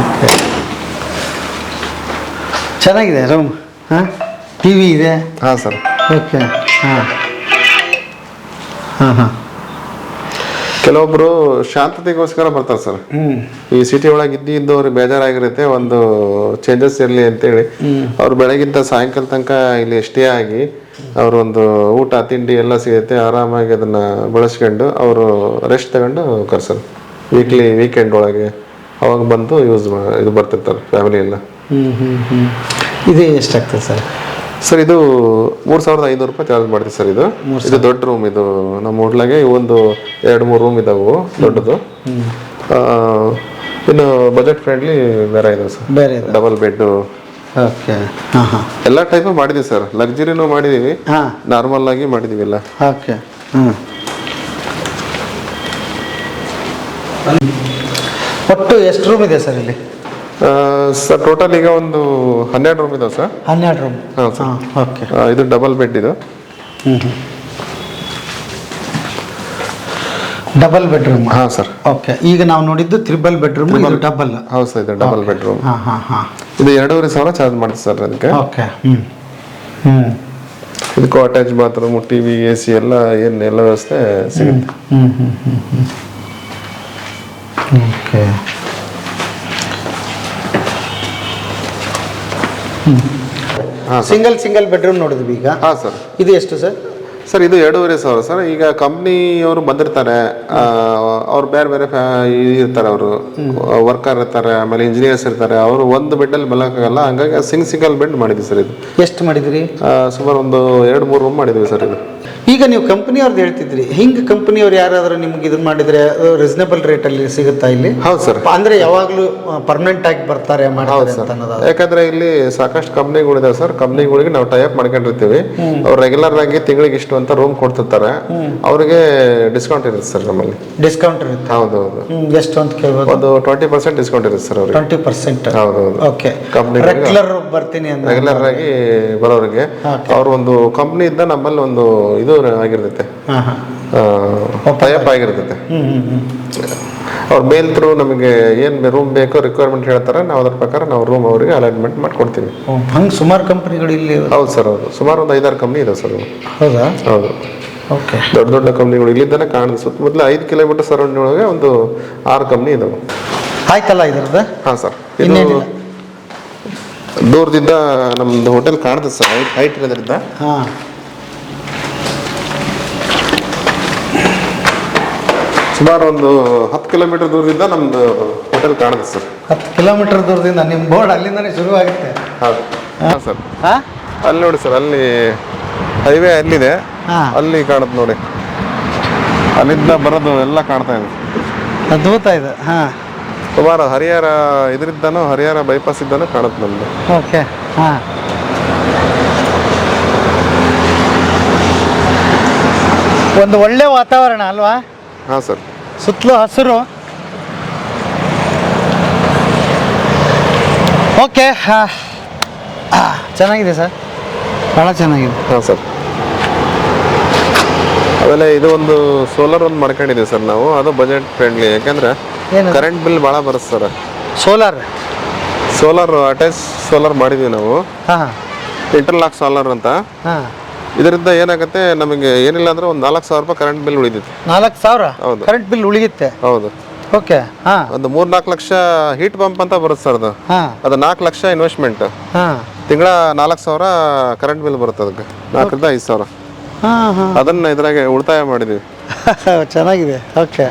ಓಕೆ ಚೆನ್ನಾಗಿದೆ ರೂಮ್ ಹಾಂ? ಟಿ ವಿ ಇದೆ? ಹಾಂ ಸರ್. ಓಕೆ ಹಾಂ. ಹಾಂ ಹಾಂ. ಕೆಲವೊಬ್ರು ಶಾಂತತೆಗೋಸ್ಕರ ಬರ್ತಾರೆ ಸರ್. ಈ ಸಿಟಿ ಒಳಗೆ ಇದ್ದು ಬೇಜಾರಾಗಿರುತ್ತೆ ಒಂದು ಚೇಂಜಸ್ ಇರಲಿ ಅಂತೇಳಿ. ಅವ್ರು ಬೆಳಗಿಂದ ಸಾಯಂಕಾಲ ತನಕ ಇಲ್ಲಿ ಸ್ಟೇ ಆಗಿ ಅವರೊಂದು ಒಂದು ಊಟ ತಿಂಡಿ ಎಲ್ಲ ಸಿಗುತ್ತೆ ಆರಾಮಾಗಿ ಅದನ್ನ ಬಳಸ್ಕೊಂಡು ಅವರು ರೆಸ್ಟ್ ತಗೊಂಡು ಹೋಗ್ತಾರೆ ಸರ್. ವೀಕ್ಲಿ ವೀಕೆಂಡ್ ಒಳಗೆ ಅವಾಗ ಬಂದು ಯೂಸ್ ಇದು ಬರ್ತಿರ್ತಾರೆ ಫ್ಯಾಮಿಲಿ ಎಲ್ಲ. ಹ್ಮ್ ಹ್ಮ್ ಹ್ಞೂ ಇದು ಎಷ್ಟಾಗ್ತದೆ ಸರ್? ಸರ್ ಇದು ಮೂರ್ ಸಾವಿರದ ಐನೂರು ರೂಪಾಯಿ ಚಾರ್ಜ್ ಮಾಡ್ತೀವಿ ಸರ್ ಇದು. ಇದು ದೊಡ್ಡ ರೂಮ್ ಇದು. ನಮ್ಮ ಹೋಟ್ಲಾಗೆ ಒಂದು ಎರಡು ಮೂರು ರೂಮ್ ಇದಾವು ದೊಡ್ಡದು. ಇನ್ನು ಬಜೆಟ್ ಫ್ರೆಂಡ್ಲಿ ಬೇರೆ ಇದೆ ಸರ್. ಬೇರೆ ಡಬಲ್ ಬೆಡ್ ಓಕೆ. ಹಾಂ ಹಾಂ. ಎಲ್ಲ ಟೈಪ್ ಮಾಡಿದೀವಿ ಸರ್. ಲಕ್ಸುರಿನೂ ಮಾಡಿದೀವಿ. ಹಾಂ. ನಾರ್ಮಲ್ ಆಗಿ ಮಾಡಿದೀವಿ ಎಲ್ಲ. ಓಕೆ. ಒಟ್ಟು ಎಷ್ಟು ರೂಮ್ ಇದೆ ಸರ್ ಇಲ್ಲಿ? ಸರ್ ಟೋಟಲ್ ಈಗ ಒಂದು ಹನ್ನೆರಡು ರೂಮ್ ಇದಾವೆ ಸರ್? ಹನ್ನೆರಡು ರೂಮ್ ಹಾಂ ಸರ್. ಹಾಂ ಓಕೆ. ಆ, ಇದು ಡಬಲ್ ಬೆಡ್ ಇದು. ಡಬಲ್ ಬೆಡ್ರೂಮ್ ಹಾಂ ಸರ್. ಓಕೆ. ಈಗ ನಾವು ನೋಡಿದ್ದು ತ್ರಿಬಲ್ ಬೆಡ್ರೂಮ್ ಇದು ಡಬಲ್ ಹೌದು ಸರ್ ಇದು ಡಬಲ್ ಬೆಡ್ರೂಮ್ ಹಾಂ ಹಾಂ ಹಾಂ. ಇದು ಎರಡೂವರೆ ಸಾವಿರ ಚಾರ್ಜ್ ಮಾಡ್ತೀವಿ ಸರ್ ಅದಕ್ಕೆ. ಓಕೆ. ಹ್ಞೂ ಹ್ಞೂ ಇದಕ್ಕೂ attach bathroom TV A C ಎಲ್ಲ ಏನು ಎಲ್ಲ ವ್ಯವಸ್ಥೆ ಸಿಗುತ್ತೆ. ಓಕೆ. ಸಿಂಗಲ್ ಸಿಂಗಲ್ ಬೆಡ್ರೂಮ್ ನೋಡಿದ್ವಿ ಈಗ ಹಾಂ ಸರ್ ಇದು ಎಷ್ಟು ಸರ್ ಸರ್ ಇದು ಎರಡೂವರೆ ಸಾವಿರ ಸರ್. ಈಗ ಕಂಪ್ನಿಯವರು ಬಂದಿರ್ತಾರೆ. ಅವ್ರು ಬೇರೆ ಬೇರೆ ಇರ್ತಾರೆ ಅವರು. ವರ್ಕರ್ ಇರ್ತಾರೆ ಆಮೇಲೆ ಇಂಜಿನಿಯರ್ಸ್ ಇರ್ತಾರೆ. ಅವರು ಒಂದು ಬೆಡ್ಡಲ್ಲಿ ಬಲಕ್ಕಾಗಲ್ಲ ಹಂಗಾಗಿ ಸಿಂಗ್ ಸಿಂಗಲ್ ಬೆಡ್ ಮಾಡಿದ್ವಿ ಸರ್ ಇದು. ಎಷ್ಟು ಮಾಡಿದ್ರಿ? ಸುಮಾರು ಒಂದು ಎರಡು ಮೂರು ರೂಮ್ ಮಾಡಿದ್ವಿ ಸರ್ ಇದು. ಈಗ ನೀವು ಕಂಪ್ನಿಯವ್ರದ್ದು ಹೇಳ್ತಿದ್ರಿ. ಹಿಂಗೆ ಕಂಪ್ನಿಯವ್ರು ಯಾರಾದರೂ ನಿಮ್ಗೆ ಇದನ್ನ ಮಾಡಿದ್ರೆ ರೇಟ್ ರೇಟಲ್ಲಿ ಸಿಗುತ್ತಾ ಇಲ್ಲಿ? ಹೌದು ಸರ್. ಅಂದ್ರೆ ಯಾವಾಗಲೂ ಪರ್ಮನೆಂಟ್ ಆಗಿ ಬರ್ತಾರೆ ಹೌದು ಮಾಡ್ತಾರೆ ಸರ್ ಯಾಕಂದ್ರೆ ಇಲ್ಲಿ ಸಾಕಷ್ಟು ಕಂಪ್ನಿಗಳಿದಾವೆ ಸರ್. ಕಂಪ್ನಿಗಳಿಗೆ ನಾವು ಟೈಪ್ ಮಾಡ್ಕೊಂಡಿರ್ತೀವಿ. ಅವ್ರು ರೆಗ್ಯುಲರ್ ಆಗಿ ತಿಂಗಳಿಗೆ ಇಷ್ಟು ಅಂತ ರೂಮ್ ಕೊಡ್ತಿರ್ತಾರೆ. ಅವರಿಗೆ ಡಿಸ್ಕೌಂಟ್ ಇರುತ್ತೆ ಸರ್ ನಮ್ಮಲ್ಲಿ. ಡಿಸ್ಕೌಂಟ್ ಇರುತ್ತೆ. ಹೌದು ಹೌದು. ಎಷ್ಟು ಅಂತ ಕೇಳಬಹುದು ಒಂದು ಟ್ವೆಂಟಿ ಪರ್ಸೆಂಟ್ ಡಿಸ್ಕೌಂಟ್ ಇರುತ್ತೆ ಸರ್ ಅವ್ರಿಗೆ. ಟ್ವೆಂಟಿ ಪರ್ಸೆಂಟ್ ಹೌದು ಹೌದು. ಓಕೆ ಕಂಪ್ನಿ ರೆಗ್ಯುಲರ್ ಬರ್ತೀನಿ ಅಂತ ರೆಗ್ಯುಲರ್ ಆಗಿ ಬರೋರಿಗೆ. ಅವ್ರ ಒಂದು ಕಂಪ್ನಿ ಇದ್ದ ನಮ್ಮಲ್ಲಿ ಒಂದು ಇದು ಆಗಿರ್ತೈತೆ. ಟೈಪ್ ಆಗಿರ್ತೈತೆ. ಅವ್ರ ಮೇಲ್ ಥ್ರೂ ನಮಗೆ ಏನು ರೂಮ್ ಬೇಕೋ ರಿಕ್ವೈರ್ಮೆಂಟ್ ಹೇಳ್ತಾರೆ ನಾವು ಅದ್ರ ಪ್ರಕಾರ ನಾವು ರೂಮ್ ಅವರಿಗೆ ಅಲೈನ್ಮೆಂಟ್ ಮಾಡ್ಕೊಡ್ತೀವಿ. ಹಂಗೆ ಸುಮಾರು ಕಂಪ್ನಿಗಳು ಇಲ್ಲಿ ಹೌದು ಸರ್ ಹೌದು. ಸುಮಾರು ಒಂದು ಐದಾರು ಕಂಪ್ನಿ ಇದೆ ಸರ್. ಹೌದಾ? ಹೌದು. ಓಕೆ. ದೊಡ್ಡ ದೊಡ್ಡ ಕಂಪ್ನಿಗಳು ಇಲ್ಲಿದ್ದಾನೆ ಕಾಣಿದೆ ಸುತ್ತಮುತ್ತಲ ಐದು ಕಿಲೋಮೀಟರ್ ಸರೌಂಡಿಂಗ್ ಒಳಗೆ ಒಂದು ಆರು ಕಂಪ್ನಿ ಇದಾವೆ. ಆಯ್ತಲ್ಲ ಇದ್ರದ್ದು? ಹಾಂ ಸರ್. ಇದು ದೂರದಿಂದ ನಮ್ಮದು ಹೋಟೆಲ್ ಕಾಣ್ತದೆ ಸರ್ ಹೈಟ್ ಹೈಟ್ ಇರೋದ್ರಿಂದ. ಹಾಂ. ಸುಮಾರು ಒಂದು ಹತ್ತು ಕಿಲೋಮೀಟರ್ ದೂರದಿಂದ ನಮ್ದು ಹೋಟೆಲ್ ಕಾಣುತ್ತೆ ಸರ್. ಹತ್ತು ಕಿಲೋಮೀಟರ್ ದೂರದಿಂದ ನಿಮ್ಮ ಬೋರ್ಡ್ ಅಲ್ಲಿಂದನೇ ಶುರುವಾಗುತ್ತೆ. ಹೌದು. ಹಾಂ? ಸರ್. ಹಾಂ? ಅಲ್ಲಿ ನೋಡಿ ಸರ್ ಅಲ್ಲಿ ಹೈವೇ ಅಲ್ಲಿದೆ. ಹಾ. ಅಲ್ಲಿ ಕಾಣುತ್ತೆ ನೋಡಿ. ಅಲ್ಲಿಂದ ಬರೋದು ಎಲ್ಲ ಕಾಣ್ತಾ ಇದೆ. ಅದ್ಭುತ ಇದೆ. ಹಾಂ. ಸುಮಾರು ಹರಿಹರ ಇದರಿಂದನೂ ಹರಿಹರ ಬೈಪಾಸ್ ಇದ್ದಾನು ಕಾಣುತ್ತೆ ನಮ್ದು. ಓಕೆ. ಹಾಂ. ಒಂದು ಒಳ್ಳೆ ವಾತಾವರಣ ಅಲ್ವಾ? ಹಾಂ ಸರ್. ಸುತ್ತಲೂ ಹಸಿರು. ಓಕೆ ಹಾಂ. ಚೆನ್ನಾಗಿದೆ ಸರ್. ಭಾಳ ಚೆನ್ನಾಗಿದೆ. ಹಾಂ ಸರ್. ಆಮೇಲೆ ಇದು ಒಂದು ಸೋಲಾರ್ ಒಂದು ಮಾಡ್ಕೊಂಡಿದ್ದೀವಿ ಸರ್ ನಾವು. ಅದು ಬಜೆಟ್ ಫ್ರೆಂಡ್ಲಿ ಯಾಕಂದ್ರೆ ಕರೆಂಟ್ ಬಿಲ್ ಭಾಳ ಬರುತ್ತೆ sir. Solar solar attach solar ಮಾಡಿದ್ವಿ ನಾವು. ಹಾಂ. ಇಂಟರ್ಲಾಕ್ ಸೋಲಾರ್ ಅಂತ. ಹಾಂ. ಇದರಿಂದ ಏನಾಗುತ್ತೆ? ನಮಗೆ ಏನಿಲ್ಲ ಅಂದ್ರೆ ಒಂದು ನಾಲ್ಕು ಸಾವಿರ ರೂಪಾಯಿ ಕರೆಂಟ್ ಬಿಲ್ ಉಳಿದಿತ್ತು. ನಾಲ್ಕು ಸಾವಿರ? ಹೌದು. ಕರೆಂಟ್ ಬಿಲ್ ಉಳಿಯುತ್ತೆ? ಹೌದು. ಓಕೆ ಹಾ. ಒಂದು ಮೂರು ನಾಲ್ಕು ಲಕ್ಷ ಹೀಟ್ ಪಂಪ್ ಅಂತ ಬರುತ್ತೆ ಸರ್ ಅದು. ಹಾ. ಅದು ನಾಲ್ಕು ಲಕ್ಷ ಇನ್ವೆಸ್ಟ್ಮೆಂಟ್ ಹಾ. ತಿಂಗಳ ನಾಲ್ಕು ಸಾವಿರ ಕರೆಂಟ್ ಬಿಲ್ ಬರುತ್ತೆ ಅದಕ್ಕೆ. ನಾಲ್ಕರಿಂದ ಐದು ಸಾವಿರ. ಹಾಂ ಹಾಂ. ಅದನ್ನ ಇದ್ರಾಗೆ ಉಳಿತಾಯ ಮಾಡಿದೀವಿ. ಚೆನ್ನಾಗಿದೆ. ಓಕೆ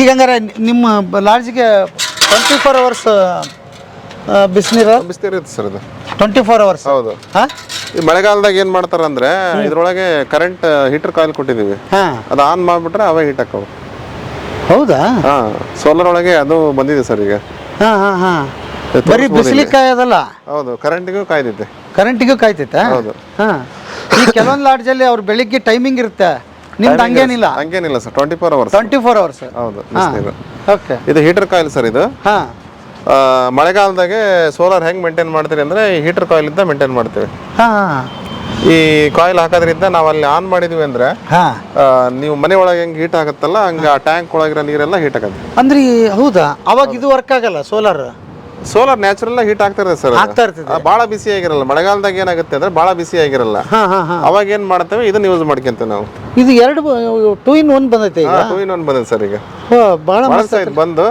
ಈಗ ಹಂಗಾರೆ ನಿಮ್ಮ ಲಾಡ್ಜ್ಗೆ ಟ್ವೆಂಟಿ ಫೋರ್ ಅವರ್ಸ್ ಬಿಸಿನೀರು ಬಿಸ್ತಿರುತ್ತೆ ಸರ್ ಅದು. ಟ್ವೆಂಟಿ ಫೋರ್ ಅವರ್ಸ್ ಹೌದು. ಹಾಂ? ಈ ಮಳೆಗಾಲದಾಗ ಏನು ಮಾಡ್ತಾರೆ ಅಂದ್ರೆ ಇದ್ರೊಳಗೆ ಕರೆಂಟ್ ಹೀಟರ್ ಕಾಯಿಲ್ ಕೊಟ್ಟಿದ್ದೀವಿ ಹಾಂ. ಅದು ಆನ್ ಮಾಡ್ಬಿಟ್ರೆ ಅವೇ ಹೀಟ್ ಹಾಕವು. ಹೌದಾ? ಹಾಂ ಸೋಲಾರ್ ಒಳಗೆ ಅದು ಬಂದಿದೆ ಸರ್ ಈಗ. ಹಾಂ ಹಾಂ ಹಾಂ. ಇದು ಬರೀ. ಬಿಸಿಲಿಗೆ ಕಾಯೋದಲ್ಲ? ಹೌದು ಕರೆಂಟಿಗೂ ಕಾಯ್ದಿತ್ತೆ ಕರೆಂಟಿಗೂ ಕಾಯ್ತೈತಾ ಹೌದು. ಹಾಂ. ಈ ಕೆಲವೊಂದು ಲಾಡ್ಜಲ್ಲಿ ಅವ್ರು ಬೆಳಿಗ್ಗೆ ಟೈಮಿಂಗ್ ಇರುತ್ತೆ. ನಿಮ್ದು ಹಂಗೇನಿಲ್ಲ ಹಂಗೇನಿಲ್ಲ. Sir. Twenty four hours twenty four hours ಹೌದು ಬಿಸಿನೀರು ಓಕೆ ಇದು ಹೀಟರ್ ಕಾಯಿಲ್ ಸರ್ ಇದು. ಹಾಂ. ಮಳೆಗಾಲದಾಗೆ ಸೋಲಾರ್ ಹೆಂಗೆ ಮೇಂಟೈನ್ ಮಾಡ್ತೀರಿ ಅಂದರೆ ಈ ಹೀಟರ್ ಕಾಯಿಲಿಂದ ಮೇಂಟೈನ್ ಮಾಡ್ತೀವಿ. ಹಾಂ ಈ ಕಾಯಿಲ್ ಹಾಕೋದ್ರಿಂದ ನಾವು ಅಲ್ಲಿ ಆನ್ ಮಾಡಿದ್ವಿ ಅಂದ್ರೆ ನೀವು ಮನೆ ಒಳಗೆ ಹೆಂಗ್ ಹೀಟ್ ಆಗುತ್ತಲ್ಲ ಹಂಗ ಟ್ಯಾಂಕ್ ಒಳಗಿರೋ ನೀರೆಲ್ಲ ಹೀಟ್ ಆಗತ್ತೆ. ಅಂದ್ರೆ ಹೌದಾ? ಅವಾಗ ಇದು ವರ್ಕ್ ಆಗಲ್ಲ ಸೋಲಾರ್ ಸೋಲಾರ್ ನ್ಯಾಚುರಲ್ ಹೀಟ್ ಆಗ್ತಾ ಇರ್ತದೆ ಸರ್ ಆಗ್ತಾ ಇರ್ತದೆ. ಭಾಳ ಬಿಸಿ ಆಗಿರಲ್ಲ. ಮಳೆಗಾಲದಾಗ ಏನಾಗುತ್ತೆ ಅಂದ್ರೆ ಬಹಳ ಬಿಸಿ ಆಗಿರಲ್ಲ. ಹಾಂ ಹಾಂ ಹಾಂ. ಅವಾಗ ಏನು ಮಾಡ್ತೇವೆ? ಇದನ್ನ ಯೂಸ್ ಮಾಡ್ಕೊಂತ ನಾವು. ಇದು ಎರಡು ಟೂ ಇನ್ ಒನ್ ಬಂದೈತೆ ಈಗ? ಟೂ ಇನ್ ಒನ್ ಬಂದೈತೆ ಸರ್ ಈಗ. ಬಹಳ ಬಂದು.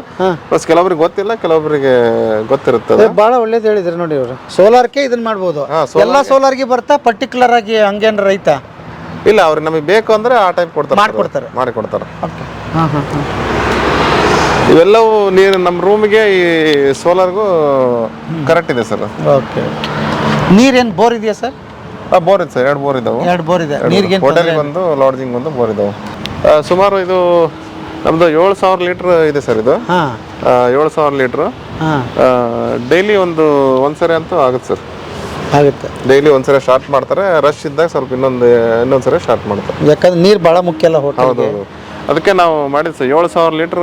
ಬಸ್ ಕೆಲವರಿಗೆ ಗೊತ್ತಿಲ್ಲ ಕೆಲವೊಬ್ಬರಿಗೆ ಗೊತ್ತಿರುತ್ತದೆ. ಬಹಳ ಒಳ್ಳೇದು ಹೇಳಿದ್ರೆ ನೋಡಿ ಇವರು. ಸೋಲಾರ್ಗೆ ಇದನ್ನ ಮಾಡ್ಬೋದು. ಎಲ್ಲಾ ಸೋಲಾರ್ಗೆ ಬರ್ತಾ ಪರ್ಟಿಕ್ಯುಲರ್ ಆಗಿ ಹಂಗೇನು ರೈತ? ಇಲ್ಲ ಅವ್ರಿಗೆ ನಮಗೆ ಬೇಕು ಅಂದ್ರೆ ಆ ಟೈಪ್ ಕೊಡ್ತಾರೆ ಮಾಡ್ಕೊಡ್ತಾರೆ. ಮಾಡಿ ಕೊಡ್ತಾರೆ ಓಕೆ ಹಾಂ ಹಾಂ ಹಾಂ. ಇವೆಲ್ಲವೂ ನೀರು ನಮ್ಮ ರೂಮಿಗೆ ಈ ಸೋಲಾರ್ಗೂ ಕರೆಕ್ಟ್ ಇದೆ ಸರ್. ಓಕೆ ನೀರೇನು ಬೋರ್ ಇದೆಯಾ ಸರ್? ಬೋರ್ ಇದೆ ಸರ್ ಎರಡು ಬೋರ್ ಇದಾವೆ. ಎರಡು ಬೋರ್ ಇದೆ. ನೀರಿಗೆ ಹೋಟೆಲ್ಗೆ ಒಂದು ಲಾಡ್ಜಿಂಗ್ ಒಂದು ಬೋರ್ ಇದಾವೆ. ಸುಮಾರು ಇದು ನಮ್ದು ಏಳು ಸಾವಿರ ಲೀಟ್ರ್ ಇದೆ ಸರ್ ಇದು. ಏಳು ಸಾವಿರ ಲೀಟ್ರು. ಹಾಂ. ಡೈಲಿ ಒಂದು ಒಂದ್ಸರಿ ಅಂತೂ ಆಗುತ್ತೆ ಸರ್. ಆಗುತ್ತೆ. ಡೈಲಿ ಒಂದ್ಸರಿ ಸ್ಟಾರ್ಟ್ ಮಾಡ್ತಾರೆ ರಶ್ ಇದ್ದಾಗ ಸ್ವಲ್ಪ ಇನ್ನೊಂದು ಇನ್ನೊಂದ್ಸರಿ ಸ್ಟಾರ್ಟ್ ಮಾಡ್ತಾರೆ ಯಾಕಂದ್ರೆ ನೀರು ಭಾಳ ಮುಖ್ಯ ಅಲ್ಲ ಹೋಟೆಲ್ ಹೌದು ಅದಕ್ಕೆ ನಾವು ಮಾಡಿದ್ದು ಸರ್ ಏಳು ಸಾವಿರ ಲೀಟ್ರ್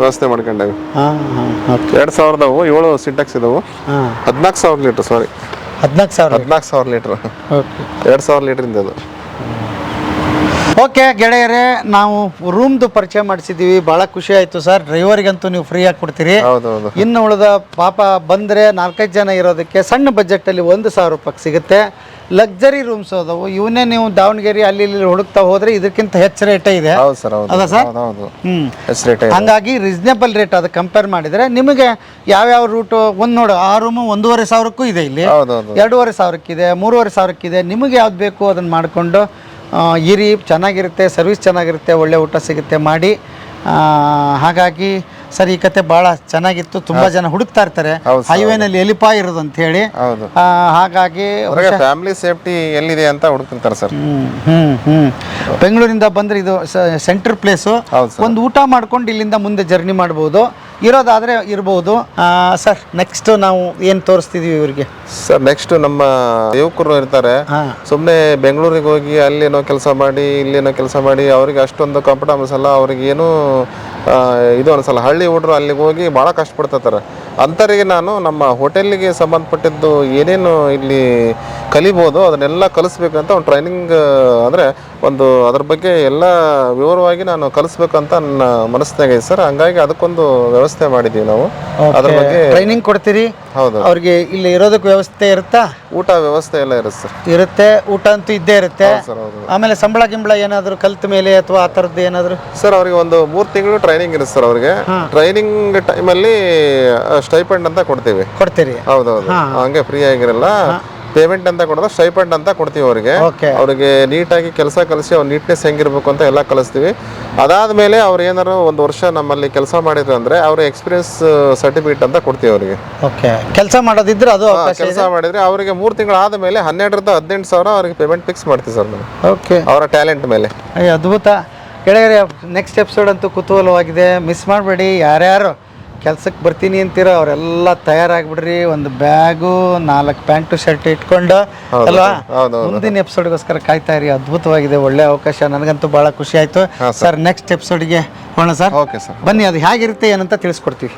ವ್ಯವಸ್ಥೆ ಮಾಡ್ಕೊಂಡೇವಿ. ಹಾಂ ಹಾಂ ಓಕೆ. ಎರಡು ಸಾವಿರದವು ಏಳು ಸಿಂಟೆಕ್ಸ್ ಇದಾವು. ಹಾಂ. ಹದಿನಾಲ್ಕು ಸಾವಿರ ಲೀಟ್ರ್ ಸಾರಿ ಹದಿನಾಲ್ಕು ಸಾವಿರ? ಹದಿನಾಲ್ಕು ಸಾವಿರ ಲೀಟ್ರ್. ಓಕೆ. ಎರಡು ಸಾವಿರ ಲೀಟ್ರಿಂದ ಅದು. ಓಕೆ ಗೆಳೆಯರೇ ನಾವು ರೂಮ್ದು ಪರಿಚಯ ಮಾಡಿಸಿದ್ದೀವಿ. ಭಾಳ ಖುಷಿ ಆಯಿತು ಸರ್. ಡ್ರೈವರಿಗಂತೂ ನೀವು ಫ್ರೀ ಆಗಿ ಕೊಡ್ತೀರಿ. ಹೌದು ಹೌದು ಇನ್ನು ಉಳಿದ ಪಾಪ ಬಂದರೆ ನಾಲ್ಕೈದು ಜನ ಇರೋದಕ್ಕೆ ಸಣ್ಣ ಬಜೆಟಲ್ಲಿ ಒಂದು ಸಾವಿರ ರೂಪಾಯಿ ಸಿಗುತ್ತೆ. ಲಕ್ಸರಿ ರೂಮ್ಸ್ ಅದಾವು. ಇವನ್ನೇ ನೀವು ದಾವಣಗೆರೆ ಅಲ್ಲಿ ಇಲ್ಲಿ ಹುಡುಕ್ತಾ ಹೋದ್ರೆ ಇದಕ್ಕಿಂತ ಹೆಚ್ಚು ರೇಟೇ ಇದೆ. ಹೌದು ಸರ್ ಹೌದು. ಅದ ಸರ್? ಹೌದು ರೇಟ್ ಹಂಗಾಗಿ ರೀಸನೇಬಲ್ ರೇಟ್ ಅದು ಕಂಪೇರ್ ಮಾಡಿದರೆ ನಿಮಗೆ ಯಾವ್ಯಾವ ರೂಟು ಒಂದು ನೋಡು ಆ ರೂಮು ಒಂದೂವರೆ ಸಾವಿರಕ್ಕೂ ಇದೆ ಇಲ್ಲಿ. ಹೌದು ಹೌದು ಎರಡೂವರೆ ಸಾವಿರಕ್ಕಿದೆ ಮೂರುವರೆ ಸಾವಿರಕ್ಕಿದೆ ನಿಮಗೆ ಯಾವ್ದು ಬೇಕು ಅದನ್ನು ಮಾಡಿಕೊಂಡು ಇರಿ ಚೆನ್ನಾಗಿರುತ್ತೆ ಸರ್ವಿಸ್ ಚೆನ್ನಾಗಿರುತ್ತೆ ಒಳ್ಳೆ ಊಟ ಸಿಗುತ್ತೆ ಮಾಡಿ. ಆ, ಹಾಗಾಗಿ ಸರ್ ಈ ಕತೆ ಬಹಳ ಚೆನ್ನಾಗಿತ್ತು. ತುಂಬಾ ಜನ ಹುಡುಕ್ತಾ ಇರ್ತಾರೆ. ಹೈವೇನಲ್ಲಿ ಎಲಿಪಾ ಇರೋದು ಅಂತ ಹೇಳಿ. ಹೌದು. ಹಾಗಾಗಿ ಫ್ಯಾಮಿಲಿ ಸೇಫ್ಟಿ ಎಲ್ಲಿದೆ ಅಂತ ಹುಡುಕ್ತಿರ್ತಾರೆ ಸರ್. ಹ್ಮ್ ಹ್ಮ್ ಬೆಂಗಳೂರಿಂದ ಬಂದ್ರೆ ಇದು ಸೆಂಟರ್ ಪ್ಲೇಸು ಒಂದು ಊಟ ಮಾಡ್ಕೊಂಡು ಇಲ್ಲಿಂದ ಮುಂದೆ ಜರ್ನಿ ಮಾಡ್ಬೋದು. ಇರೋದಾದ್ರೆ ಇರಬಹುದು ಸರ್ ನೆಕ್ಸ್ಟ್ ನಾವು ಏನು ತೋರಿಸ್ತಿದೀವಿ ಇವರಿಗೆ? ಸರ್ ನೆಕ್ಸ್ಟ್ ನಮ್ಮ ಯುವಕರು ಇರ್ತಾರೆ. ಸುಮ್ಮನೆ ಬೆಂಗಳೂರಿಗೆ ಹೋಗಿ ಅಲ್ಲಿ ಏನೋ ಕೆಲಸ ಮಾಡಿ ಇಲ್ಲೇನೋ ಕೆಲಸ ಮಾಡಿ ಅವ್ರಿಗೆ ಅಷ್ಟೊಂದು ಕಂಫರ್ಟಬಲ್ಸ್ ಅಲ್ಲ. ಅವ್ರಿಗೆ ಏನು ಇದು ಅನ್ಸಲ್ಲ ಹಳ್ಳಿ ಹುಡುಗರು ಅಲ್ಲಿಗೆ ಹೋಗಿ ಭಾಳ ಕಷ್ಟಪಡ್ತಾರೆ ಅಂಥವರಿಗೆ ನಾನು ನಮ್ಮ ಹೋಟೆಲ್ಗೆ ಸಂಬಂಧಪಟ್ಟಿದ್ದು ಏನೇನು ಇಲ್ಲಿ ಕಲಿಬೋದು ಅದನ್ನೆಲ್ಲ ಕಲಿಸ್ಬೇಕಂತ ಒಂದು ಟ್ರೈನಿಂಗ್ ಅಂದರೆ ಒಂದು ಅದ್ರ ಬಗ್ಗೆ ಎಲ್ಲ ವಿವರವಾಗಿ ನಾನು ಕಲಿಸ್ಬೇಕಂತ ನನ್ನ ಮನಸ್ಸಿನಾಗ ಇದೆ ಸರ್. ಹಂಗಾಗಿ ಅದಕ್ಕೊಂದು ವ್ಯವಸ್ಥೆ ಮಾಡಿದ್ದೀವಿ ನಾವು. ಅದ್ರ ಬಗ್ಗೆ ಟ್ರೈನಿಂಗ್ ಕೊಡ್ತೀರಿ? ಹೌದು. ಅವ್ರಿಗೆ ಇಲ್ಲಿ ಇರೋದಕ್ಕೆ ವ್ಯವಸ್ಥೆ ಇರುತ್ತಾ? ಊಟ ವ್ಯವಸ್ಥೆ ಎಲ್ಲ ಇರುತ್ತೆ ಸರ್. ಇರುತ್ತೆ. ಊಟ ಅಂತೂ ಇದ್ದೇ ಇರುತ್ತೆ. ಸರ್ ಹೌದು. ಆಮೇಲೆ ಸಂಬಳ ಗಿಂಬಳ ಏನಾದರೂ ಕಲ್ತ ಮೇಲೆ ಅಥವಾ ಆ ಥರದ್ದು ಏನಾದರೂ? ಸರ್ ಅವ್ರಿಗೆ ಒಂದು ಮೂರು ತಿಂಗಳು ಟ್ರೈನಿಂಗ್ ಇರುತ್ತೆ ಸರ್ ಅವ್ರಿಗೆ. ಟ್ರೈನಿಂಗ್ ಟೈಮಲ್ಲಿ ಸ್ಟೈಪೆಂಡ್ ಅಂತ ಕೊಡ್ತೀವಿ. ಕೊಡ್ತೀರಿ. ಹೌದೌದು ಹಂಗೆ ಫ್ರೀ ಆಗಿರಲ್ಲ. ಪೇಮೆಂಟ್ ಅಂತ ಕೊಡೋದು ಸ್ಟೈಪೆಂಡ್ ಅಂತ ಕೊಡ್ತೀವಿ ಅವರಿಗೆ. ಅವರಿಗೆ ನೀಟಾಗಿ ಕೆಲಸ ಕಲಿಸಿ ಅವ್ರ ನೀಟ್ನೆಸ್ ಹೆಂಗಿರ್ಬೇಕು ಅಂತ ಎಲ್ಲ ಕಲಿಸ್ತೀವಿ. ಅದಾದ್ಮೇಲೆ ಅವ್ರು ಏನಾರು ಒಂದು ವರ್ಷ ನಮ್ಮಲ್ಲಿ ಕೆಲಸ ಮಾಡಿದ್ರು ಅಂದ್ರೆ ಅವ್ರ ಎಕ್ಸ್ಪೀರಿಯನ್ಸ್ ಸರ್ಟಿಫಿಕೇಟ್ ಅಂತ ಕೊಡ್ತೀವಿ ಅವರಿಗೆ. ಓಕೆ ಕೆಲಸ ಮಾಡೋದಿದ್ರೆ ಅದು ಕೆಲಸ ಮಾಡಿದ್ರೆ ಅವರಿಗೆ ಮೂರು ತಿಂಗಳು ಆದಮೇಲೆ ಹನ್ನೆರಡರಿಂದ ಹದಿನೆಂಟು ಸಾವಿರ ಅವ್ರಿಗೆ ಪೇಮೆಂಟ್ ಫಿಕ್ಸ್ ಮಾಡ್ತೀವಿ ಸರ್ ನಾವು. ಓಕೆ ಅವರ ಟ್ಯಾಲೆಂಟ್ ಮೇಲೆ. ಅದ್ಭುತ. ಗೆಳೆಯರೇ ನೆಕ್ಸ್ಟ್ ಎಪಿಸೋಡ್ ಅಂತೂ ಕುತೂಹಲವಾಗಿದೆ. ಮಿಸ್ ಮಾಡಬೇಡಿ. ಯಾರ್ಯಾರು ಕೆಲ್ಸಕ್ಕೆ ಬರ್ತೀನಿ ಅಂತೀರ ಅವರೆಲ್ಲ ತಯಾರಾಗ್ಬಿಡ್ರಿ. ಒಂದು ಬ್ಯಾಗು ನಾಲ್ಕು ಪ್ಯಾಂಟು ಶರ್ಟ್ ಇಟ್ಕೊಂಡು ಅಲ್ವಾ? ಮುಂದಿನ ಎಪಿಸೋಡ್ಗೋಸ್ಕರ ಕಾಯ್ತಾ ಇರಿ. ಅದ್ಭುತವಾಗಿದೆ ಒಳ್ಳೆ ಅವಕಾಶ. ನನಗಂತೂ ಭಾಳ ಖುಷಿ ಆಯ್ತು. ಸರ್. ನೆಕ್ಸ್ಟ್ ಎಪಿಸೋಡ್ಗೆ ಹೋಣ ಸರ್. Okay sir. ಬನ್ನಿ ಅದು ಹೇಗಿರುತ್ತೆ ಏನಂತ ತಿಳಿಸ್ಕೊಡ್ತೀವಿ.